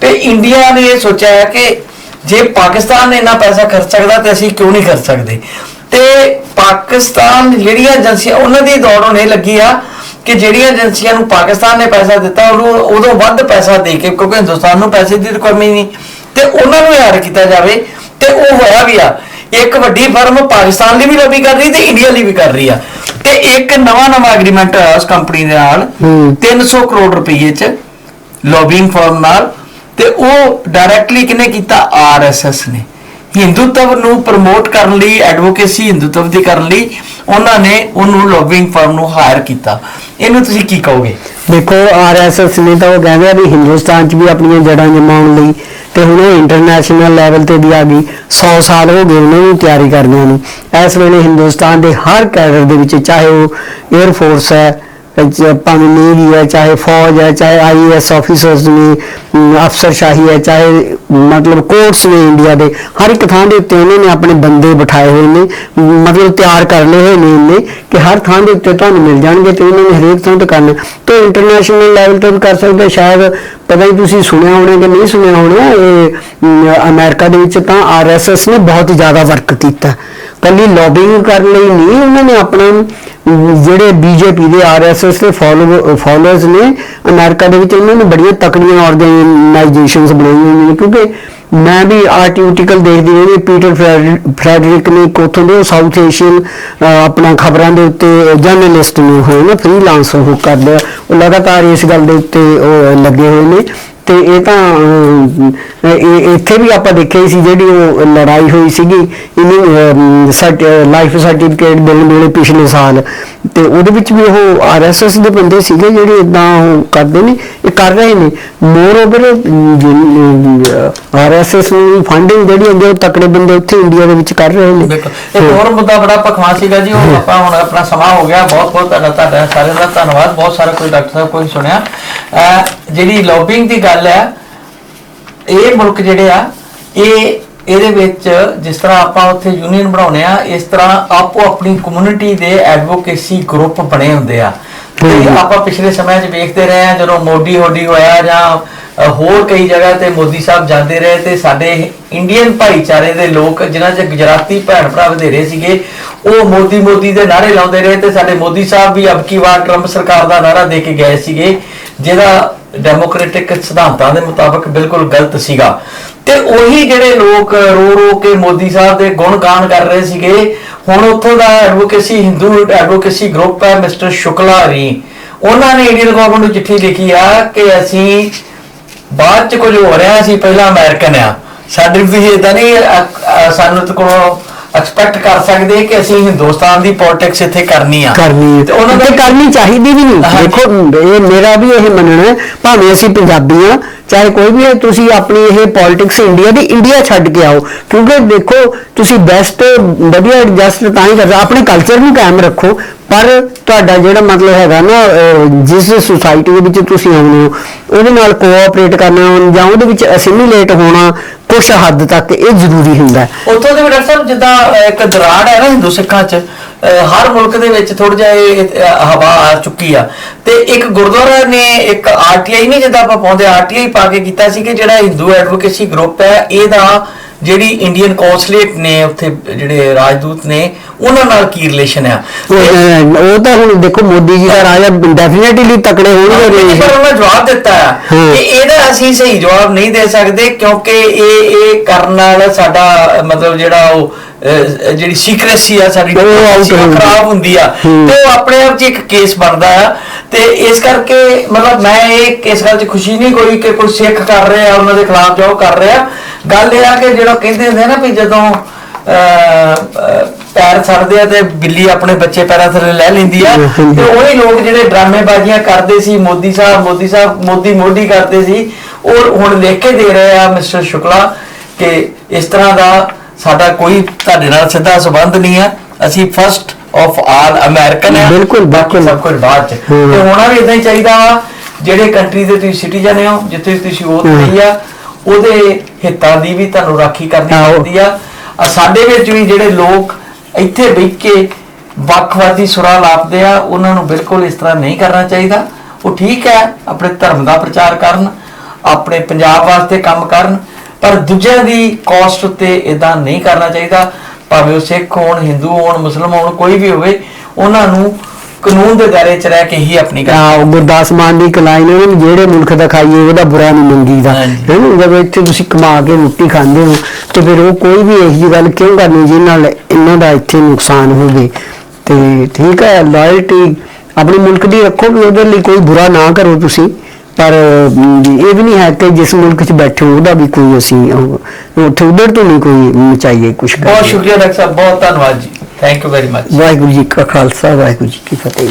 ਤੇ ਇੰਡੀਆ ਨੇ ਇਹ ਸੋਚਿਆ ਹੈ ਕਿ ਜੇ ਪਾਕਿਸਤਾਨ ਨੇ ਇੰਨਾ ਪੈਸਾ ਖਰਚ ਸਕਦਾ ਤੇ ਅਸੀਂ ਕਿਉਂ ਨਹੀਂ ਖਰਚ ਸਕਦੇ? ਤੇ ਪਾਕਿਸਤਾਨ ਜਿਹੜੀਆਂ ਏਜੰਸੀਆਂ ਉਹਨਾਂ ਦੀ ਦੌੜ ਹੋਣੇ ਲੱਗੀ ਆ ਕਿ ਜਿਹੜੀਆਂ ਏਜੰਸੀਆਂ ਨੂੰ ਪਾਕਿਸਤਾਨ ਨੇ ਪੈਸਾ ਦਿੱਤਾ ਉਹਨੂੰ ਉਦੋਂ ਵੱਧ ਪੈਸਾ ਦੇ ਕੇ ਕਿਉਂਕਿ ਹਿੰਦੁਸਤਾਨ ਨੂੰ ਪੈਸੇ ਦੀ ਰਿਕੁਆਇਰਮੈਂਟ ਨਹੀਂ ਤੇ ਉਹਨਾਂ ਨੂੰ ਹਾਇਰ ਕੀਤਾ ਜਾਵੇ ਤੇ ਉਹ ਹੋਇਆ ਵੀ ਆ। ਇੱਕ ਵੱਡੀ ਫਰਮ ਪਾਕਿਸਤਾਨ ਲਈ ਵੀ ਲobby ਕਰ ਰਹੀ ਤੇ ਇੰਡੀਆ ਲਈ ਵੀ ਕਰ ਰਹੀ ਆ। ਤੇ ਇੱਕ ਨਵਾਂ ਨਵਾਂ ਐਗਰੀਮੈਂਟ ਹੋਇਆ ਉਸ ਕੰਪਨੀ ਦੇ ਨਾਲ ਹੂੰ। 300 ਕਰੋੜ ਰੁਪਏ ਚ ਲੌਬਿੰਗ ਫਰਮ ਨਾਲ ਤੇ ਉਹ ਡਾਇਰੈਕਟਲੀ ਕਿਨੇ ਕੀਤਾ? ਆਰਐਸਐਸ ਨੇ। ਹਿੰਦੂਤਵ ਨੂੰ ਪ੍ਰਮੋਟ ਕਰਨ ਲਈ ਐਡਵੋਕੇਸੀ ਹਿੰਦੂਤਵ ਦੀ ਕਰਨ ਲਈ, ਉਹਨਾਂ ਨੇ ਉਹਨੂੰ ਲੌਬਿੰਗ ਫਰਮ ਨੂੰ ਹਾਇਰ ਕੀਤਾ। ਇਹਨੂੰ ਤੁਸੀਂ ਕੀ ਕਹੋਗੇ? ਦੇਖੋ ਆਰਐਸਐਸ ਨੇ ਤਾਂ ਉਹ ਕਹਿੰਦੇ ਆ ਵੀ ਹਿੰਦੁਸਤਾਨ 'ਚ ਵੀ ਆਪਣੀਆਂ ਜੜਾਂ ਜਮਾਉਣ ਲਈ ਤੇ ਹੁਣ ਉਹ ਇੰਟਰਨੈਸ਼ਨਲ ਲੈਵਲ ਤੇ ਵੀ ਆ ਗਈ। 100 ਸਾਲ ਹੋ ਗਏ ਉਹਨਾਂ ਨੂੰ ਤਿਆਰੀ ਕਰਦਿਆਂ ਨੂੰ। ਇਸ ਵੇਲੇ ਹਿੰਦੁਸਤਾਨ ਦੇ ਹਰ ਕੈਡਰ ਦੇ ਵਿੱਚ ਚਾਹੇ ਉਹ 에ਅਰ ਫੋਰਸ ਹੈ ਭਾਵੇਂ ਨੇਵੀ ਹੈ ਚਾਹੇ ਫੌਜ ਹੈ ਚਾਹੇ ਆਈਐਸ ਆਫੀਸਰਸ ਨੇ ਅਫਸਰਸ਼ਾਹੀ ਹੈ ਚਾਹੇ ਮਤਲਬ ਕੋਰਟਸ ਨੇ ਇੰਡੀਆ ਦੇ ਹਰ ਇੱਕ ਥਾਂ ਦੇ ਉੱਤੇ ਉਹਨਾਂ ਨੇ ਆਪਣੇ ਬੰਦੇ ਬਿਠਾਏ ਹੋਏ ਨੇ ਮਤਲਬ ਤਿਆਰ ਕਰ ਲਏ ਹੋਏ ਨੇ ਇਹਨੇ ਕਿ ਹਰ ਥਾਂ ਦੇ ਉੱਤੇ ਤੁਹਾਨੂੰ ਮਿਲ ਜਾਣਗੇ ਤੇ ਉਹਨਾਂ ਨੇ ਹਰੇਕ ਥਾਂ ਤੇ ਕਰਨਾ। ਤੇ ਇੰਟਰਨੈਸ਼ਨਲ ਲੈਵਲ ਤੇ ਵੀ ਕਰ ਸਕਦੇ ਸ਼ਾਇਦ ਪਤਾ ਨਹੀਂ ਤੁਸੀਂ ਸੁਣਿਆ ਹੋਣਾ ਕਿ ਨਹੀਂ ਸੁਣਿਆ ਹੋਣਾ ਇਹ ਅਮ, ਅਮਰੀਕਾ ਦੇ ਵਿੱਚ ਤਾਂ ਆਰਐਸਐਸ ਨੇ ਬਹੁਤ ਜ਼ਿਆਦਾ ਵਰਕ ਕੀਤਾ। ਕੱਲੀ ਲੌਬਿੰਗ ਕਰਨ ਲਈ ਨਹੀਂ ਉਹਨਾਂ ਨੇ ਆਪਣਾ ਜਿਹੜੇ ਬੀਜੇਪੀ ਦੇ ਆਰਐਸਐਸ ਦੇ ਫਾਲੋ ਫਾਲੋਅਰਸ ਨੇ, ਅਮਰੀਕਾ ਦੇ ਵਿੱਚ ਇਹਨਾਂ ਨੇ ਬੜੀਆਂ ਤਕੜੀਆਂ ਆਰਗੇਨਾਈਜੇਸ਼ਨਸ ਬਣਾਈਆਂ ਹੋਈਆਂ ਨੇ, ਕਿਉਂਕਿ ਮੈਂ ਵੀ ਆਰਟੀਕਲ ਦੇਖਦੀ ਰਹੀ ਪੀਟਰ ਫਰੈਡ- ਫਰੈਡਰਿਕ ਨੇ ਇੱਕ ਉੱਥੋਂ ਦੇ ਸਾਊਥ ਏਸ਼ੀਅਨ ਆਪਣਾ ਖਬਰਾਂ ਦੇ ਉੱਤੇ ਜਰਨਲਿਸਟ ਨੇ ਹੋਏ ਨੇ ਫ੍ਰੀਲਾਂਸ ਉਹ ਕਰਦੇ ਆ। ਉਹ ਲਗਾਤਾਰ ਇਸ ਗੱਲ ਦੇ ਉੱਤੇ ਉਹ ਲੱਗੇ ਹੋਏ ਨੇ। ਤੇ ਇਹ ਤਾਂ ਇੱਥੇ ਵੀ ਆਪਾਂ ਦੇਖਿਆ ਸੀ ਜਿਹੜੀ ਉਹ ਲੜਾਈ ਹੋਈ ਸੀਗੀ ਇਹਨੂੰ ਲਾਈਫ ਸਰਟੀਫਿਕੇਟ ਦੇਣ ਵੇਲੇ ਪਿਛਲੇ ਸਾਲ। ਤੇ ਉਹਦੇ ਵਿੱਚ ਵੀ ਉਹ ਆਰਐਸਐਸ ਦੇ ਬੰਦੇ ਸੀਗੇ ਜਿਹੜੇ ਇਦਾਂ ਉਹ ਕਰਦੇ ਨੇ ਇਹ ਕਰ ਰਹੇ ਨੇ। ਮੋਰ ਓਵਰ ਆਰਐਸਐਸ ਨੂੰ ਫੰਡਿੰਗ ਜਿਹੜੀ ਹੁੰਦੀ ਉਹ ਤਕੜੇ ਬੰਦੇ ਉੱਥੇ ਇੰਡੀਆ ਦੇ ਵਿੱਚ ਕਰ ਰਹੇ ਨੇ। ਬਿਲਕੁਲ ਇੱਕ ਹੋਰ ਮੁੱਦਾ ਬੜਾ ਪਖਵਾ ਸੀਗਾ ਜੀ ਉਹ ਆਪਾਂ ਹੁਣ ਆਪਣਾ ਸਮਾਂ ਹੋ ਗਿਆ ਬਹੁਤ ਬਹੁਤ ਤੁਹਾਡਾ ਸਾਰਿਆਂ ਦਾ ਧੰਨਵਾਦ ਬਹੁਤ ਸਾਰਾ ਕੋਈ ਡਾਕਟਰ ਸਾਹਿਬ ਕੋਈ ਸੁਣਿਆ। ਜਿਹੜੀ ਲੌਬਿੰਗ ਦੀ ਗੱਲ ਹੈ ਇਹ ਮੁਲਕ ਜਿਹੜੇ ਆ ਇਹ ਇਹਦੇ ਵਿੱਚ ਜਿਸ ਤਰ੍ਹਾਂ ਆਪਾਂ ਉੱਥੇ ਯੂਨੀਅਨ ਬਣਾਉਨੇ ਆ ਇਸ ਤਰ੍ਹਾਂ ਆਪੋ ਆਪਣੀ ਕਮਿਊਨਿਟੀ ਦੇ ਐਡਵੋਕੇਸੀ ਗਰੁੱਪ ਬਣੇ ਹੁੰਦੇ ਆ ਤੇ। ਆਪਾਂ ਪਿਛਲੇ ਸਮਿਆਂ 'ਚ ਵੇਖਦੇ ਰਹੇ ਆ ਜਦੋਂ ਮੋਦੀ ਹੋਡੀ ਹੋਇਆ ਜਾਂ ਹੋਰ ਕਈ ਜਗ੍ਹਾ ਤੇ ਮੋਦੀ ਸਾਹਿਬ ਜਾਂਦੇ ਰਹੇ ਤੇ ਸਾਡੇ ਇੰਡੀਅਨ ਭਾਈਚਾਰੇ ਦੇ ਲੋਕ ਜਿਨ੍ਹਾਂ 'ਚ ਗੁਜਰਾਤੀ ਭੈਣ ਭਰਾ ਵਧੇਰੇ ਸੀਗੇ ਉਹ ਮੋਦੀ ਮੋਦੀ ਦੇ ਨਾਰੇ ਲਾਉਂਦੇ ਰਹੇ ਤੇ ਸਾਡੇ ਮੋਦੀ ਸਾਹਿਬ ਵੀ ਅਬਕੀ ਵਾਰ ਟਰੰਪ ਸਰਕਾਰ ਦਾ ਨਾਰਾ ਦੇ ਕੇ ਗਏ ਸੀਗੇ ਜਿਹਦਾ ਡੈਮੋਕ੍ਰੈਟਿਕ ਸਿਧਾਂਤਾਂ ਦੇ ਮੁਤਾਬਕ ਬਿਲਕੁਲ ਗਲਤ ਸੀਗਾ। ਤੇ ਉਹੀ ਜਿਹੜੇ ਲੋਕ ਰੋ ਰੋ ਕੇ ਮੋਦੀ ਸਾਹਿਬ ਦੇ ਗੁਣ ਗਾਨ ਕਰ ਰਹੇ ਸੀਗੇ, ਹੁਣ ਉੱਥੋਂ ਦਾ ਐਡਵੋਕੇਸੀ ਹਿੰਦੂ ਐਡਵੋਕੇਸੀ ਗਰੁੱਪ ਹੈ ਮਿਸਟਰ ਸ਼ੁਕਲਾ ਰੀ ਉਹਨਾਂ ਨੇ ਇੰਡੀਅਨ ਗਵਰਨਮੈਂਟ ਨੂੰ ਚਿੱਠੀ ਲਿਖੀ ਆ ਕਿ ਅਸੀਂ ਬਾਅਦ ਚ ਕੁਝ ਹੋ ਰਿਹਾ ਸੀ ਪਹਿਲਾਂ ਅਮਰੀਕਨ ਆ। ਸਾਡੇ ਵੀ ਇਦਾਂ ਨਹੀਂ ਸਾਨੂੰ ਤੇ ਕੋਲੋਂ ਐਕਸਪੈਕਟ ਕਰ ਸਕਦੇ ਕਿ ਅਸੀਂ ਹਿੰਦੁਸਤਾਨ ਦੀ ਪੋਲਿਟਿਕਸ ਇੱਥੇ ਕਰਨੀ ਆ। ਕਰਨੀ ਹੈ ਤੇ ਉਹਨਾਂ ਤੇ ਕਰਨੀ ਚਾਹੀਦੀ ਵੀ ਨਹੀਂ। ਦੇਖੋ ਇਹ ਮੇਰਾ ਵੀ ਇਹ ਮੰਨਣਾ ਹੈ ਭਾਵੇਂ ਅਸੀਂ ਪੰਜਾਬੀ ਆ ਚਾਹੇ ਕੋਈ ਵੀ ਹੈ ਤੁਸੀਂ ਆਪਣੀ ਇਹ ਪੋਲਿਟਿਕਸ ਇੰਡੀਆ ਦੀ ਇੰਡੀਆ ਛੱਡ ਕੇ ਆਓ। ਕਿਉਂਕਿ ਦੇਖੋ ਤੁਸੀਂ ਬੈਸਟ ਵਧੀਆ ਐਡਜਸਟ ਤਾਂ ਹੀ ਕਰਦੇ ਆਪਣੇ ਕਲਚਰ ਨੂੰ ਕਾਇਮ ਰੱਖੋ। ਪਰ ਤੁਹਾਡਾ ਜਿਹੜਾ ਮਤਲਬ ਹੈਗਾ ਨਾ ਜਿਸ ਸੁਸਾਇਟੀ ਦੇ ਵਿੱਚ ਤੁਸੀਂ ਆਉਂਦੇ ਹੋ, ਉਹਦੇ ਨਾਲ ਕੋਆਪਰੇਟ ਕਰਨਾ ਜਾਂ ਉਹਦੇ ਵਿੱਚ ਅਸਿਮੀਲੇਟ ਹੋਣਾ ਕੁਝ ਹੱਦ ਤੱਕ ਇਹ ਜ਼ਰੂਰੀ ਹੁੰਦਾ ਉੱਥੋਂ ਦੇ ਡਾਕਟਰ ਸਾਹਿਬ, ਜਿੱਦਾਂ ਇੱਕ ਦਰਾੜ ਹੈ ਨਾ ਹਿੰਦੂ ਸਿੱਖਾਂ 'ਚ ਹਰ ਮੁਲਕ ਦੇ ਵਿੱਚ ਥੋੜਾ ਜਿਹਾ ਹਵਾ ਆ ਚੁੱਕੀ ਆ। ਤੇ ਇੱਕ ਗੁਰਦੁਆਰਾ ਨੇ ਇੱਕ ਆਰਟੀਆਈ ਨਹੀਂ ਜਿੱਦਾਂ ਆਪਾਂ ਪਾਉਂਦੇ ਆਰਟੀਆਈ ਪਾ ਕੇ ਕੀਤਾ ਸੀ ਕਿ ਜਿਹੜਾ ਹਿੰਦੂ ਐਡਵੋਕੇਸੀ ਗਰੁੱਪ ਹੈ, ਇਹਦਾ ਜਿਹੜੀ ਇੰਡੀਅਨ ਕੌਂਸੂਲੇਟ ਨੇ ਉੱਥੇ ਜਿਹੜੇ ਰਾਜਦੂਤ ਨੇ ਉਹਨਾਂ ਨਾਲ ਕੀ ਰਿਲੇਸ਼ਨ ਆ ਉਹ ਤਾਂ ਹੁਣ ਦੇਖੋ ਮੋਦੀ ਜੀ ਦਾ ਰਾਜਾ ਡੈਫੀਨਿਟਲੀ ਤਕੜੇ ਹੋਣਗੇ ਪਰ ਉਹਨਾਂ ਜਵਾਬ ਦਿੱਤਾ। ਕਿ ਇਹਦਾ ਅਸੀਂ ਸਹੀ ਜਵਾਬ ਨਹੀਂ ਦੇ ਸਕਦੇ ਕਿਉਂਕਿ ਇਹ ਇਹ ਕਰਨ ਨਾਲ ਸਾਡਾ ਮਤਲਬ ਜਿਹੜਾ ਉਹ ਜਿਹੜੀ ਸੀਕ੍ਰੇਸੀ ਆ ਸਾਡੀ। ਖਰਾਬ ਹੁੰਦੀ ਆ। ਤੇ ਉਹ ਆਪਣੇ ਆਪ 'ਚ ਇੱਕ ਕੇਸ ਬਣਦਾ ਆ ਤੇ ਇਸ ਕਰਕੇ ਮਤਲਬ ਮੈਂ ਇਹ ਇਸ ਗੱਲ 'ਚ ਖੁਸ਼ੀ ਨਹੀਂ ਕੋਈ ਕਿ ਕੋਈ ਸਿੱਖ ਕਰ ਰਿਹਾ ਉਹਨਾਂ ਦੇ ਖਿਲਾਫ ਜੋ ਕਰ ਰਿਹਾ ਗੱਲ ਇਹ ਆ ਕਿ ਜਿਹੜਾ ਕਹਿੰਦੇ ਹੁੰਦੇ ਨਾ ਵੀ ਜਦੋਂ ਪੈਰ ਛੱਡਦੇ ਆ ਤੇ ਬਿੱਲੀ ਆਪਣੇ ਬੱਚੇ ਪੈਰਾਂ ਥੱਲੇ ਲੈ ਲੈਂਦੀ ਆ। ਤੇ ਉਹੀ ਲੋਕ ਜਿਹੜੇ ਡਰਾਮੇਬਾਜ਼ੀਆਂ ਕਰਦੇ ਸੀ ਮੋਦੀ ਸਾਹਿਬ ਮੋਦੀ ਸਾਹਿਬ ਮੋਦੀ ਮੋਦੀ ਕਰਦੇ ਸੀ ਉਹ ਹੁਣ ਲਿਖ ਕੇ ਦੇ ਰਹੇ ਆ ਮਿਸਟਰ ਸ਼ੁਕਲਾ ਕਿ ਇਸ ਤਰ੍ਹਾਂ ਦਾ ਸਾਡਾ ਕੋਈ ਤੁਹਾਡੇ ਨਾਲ ਸਿੱਧਾ ਸੰਬੰਧ ਨਹੀਂ ਆ ਅਸੀਂ ਫਸਟ ਆਫ ਆਲ ਅਮਰੀਕਨ ਆ ਬਿਲਕੁਲ, ਬਾਕੀ ਬਿਲਕੁਲ। ਸਭ ਕੁਝ ਬਾਅਦ ਚ ਹੂੰ। ਤੇ ਹੋਣਾ ਵੀ ਇਦਾਂ ਹੀ ਚਾਹੀਦਾ ਵਾ ਜਿਹੜੇ ਕੰਟਰੀ ਦੇ ਤੁਸੀਂ ਸਿਟੀਜ਼ਨ ਹੋ ਜਿੱਥੇ ਤੁਸੀਂ ਵੋਟ ਹੂੰ। ਲਈ ਆ ਉਹਦੇ ਹਿੱਤਾਂ ਦੀ ਵੀ ਤੁਹਾਨੂੰ ਰਾਖੀ ਕਰਨੀ ਆ ਆ ਸਾਡੇ ਵਿੱਚ ਵੀ ਜਿਹੜੇ ਲੋਕ ਇੱਥੇ ਬੈਠ ਕੇ ਵੱਖਵਾਦੀ ਸੁਰਾਂ ਲਾਪਦੇ ਆ ਉਹਨਾਂ ਨੂੰ ਬਿਲਕੁਲ ਇਸ ਤਰ੍ਹਾਂ ਨਹੀਂ ਕਰਨਾ ਚਾਹੀਦਾ ਉਹ ਠੀਕ ਹੈ ਆਪਣੇ ਧਰਮ ਦਾ ਪ੍ਰਚਾਰ ਕਰਨ ਆਪਣੇ ਪੰਜਾਬ ਵਾਸਤੇ ਕੰਮ ਕਰਨ ਪਰ ਦੂਜਿਆਂ ਦੀ ਕਾਸਟ ਉੱਤੇ ਇਦਾਂ ਨਹੀਂ ਕਰਨਾ ਚਾਹੀਦਾ। ਭਾਵੇਂ ਉਹ ਸਿੱਖ ਹੋਣ ਹਿੰਦੂ ਹੋਣ ਮੁਸਲਮਾਨ ਹੋਣ ਕੋਈ ਵੀ ਹੋਵੇ ਉਹਨਾਂ ਨੂੰ ਕਾਨੂੰਨ ਦੇ ਦਾਇਰੇ 'ਚ ਰਹਿ ਕੇ ਹੀ ਆਪਣੀ ਗੱਲ ਗੁਰਦਾਸ ਮਾਨ ਦੀ ਕਲਾਈਨ ਹੈ ਵੀ ਜਿਹੜੇ ਮੁਲਕ ਦਾ ਖਾਈਏ ਉਹਦਾ ਬੁਰਾ ਨਹੀਂ ਮੰਗੀਦਾ। ਹੈ ਨਾ ਜਦੋਂ ਇੱਥੇ ਤੁਸੀਂ ਕਮਾ ਕੇ ਰੋਟੀ ਖਾਂਦੇ ਹੋ ਤੇ ਫਿਰ ਉਹ ਕੋਈ ਵੀ ਇਹੋ ਗੱਲ ਕਿਉਂ ਕਰਨੀ ਜਿਹਦੇ ਨਾਲ ਇਹਨਾਂ ਦਾ ਇੱਥੇ ਨੁਕਸਾਨ ਹੋਵੇ? ਤੇ ਠੀਕ ਹੈ ਲਾਇਲਟੀ ਆਪਣੇ ਮੁਲਕ ਦੀ ਰੱਖੋ ਵੀ ਉਹਦੇ ਲਈ ਕੋਈ ਬੁਰਾ ਨਾ ਕਰੋ ਤੁਸੀਂ। ਪਰ ਇਹ ਵੀ ਨਹੀਂ ਹੈ ਕਿ ਜਿਸ ਮੁਲਕ 'ਚ ਬੈਠੇ ਹੋ ਉਹਦਾ ਵੀ ਕੋਈ ਅਸੀਂ ਉਹ- ਉੱਥੇ ਉਧਰ ਤੋਂ ਨਹੀਂ ਕੋਈ ਚਾਹੀਏ ਕੁਝ ਬਹੁਤ ਸ਼ੁਕਰੀਆ ਡਾਕਟਰ ਸਾਹਿਬ ਬਹੁਤ ਧੰਨਵਾਦ ਜੀ। Thank you very much Waheguru ji ਕਾ ਖਾਲਸਾ ਵਾਹਿਗੁਰੂ ਜੀ ਕੀ ਫਤਿਹ।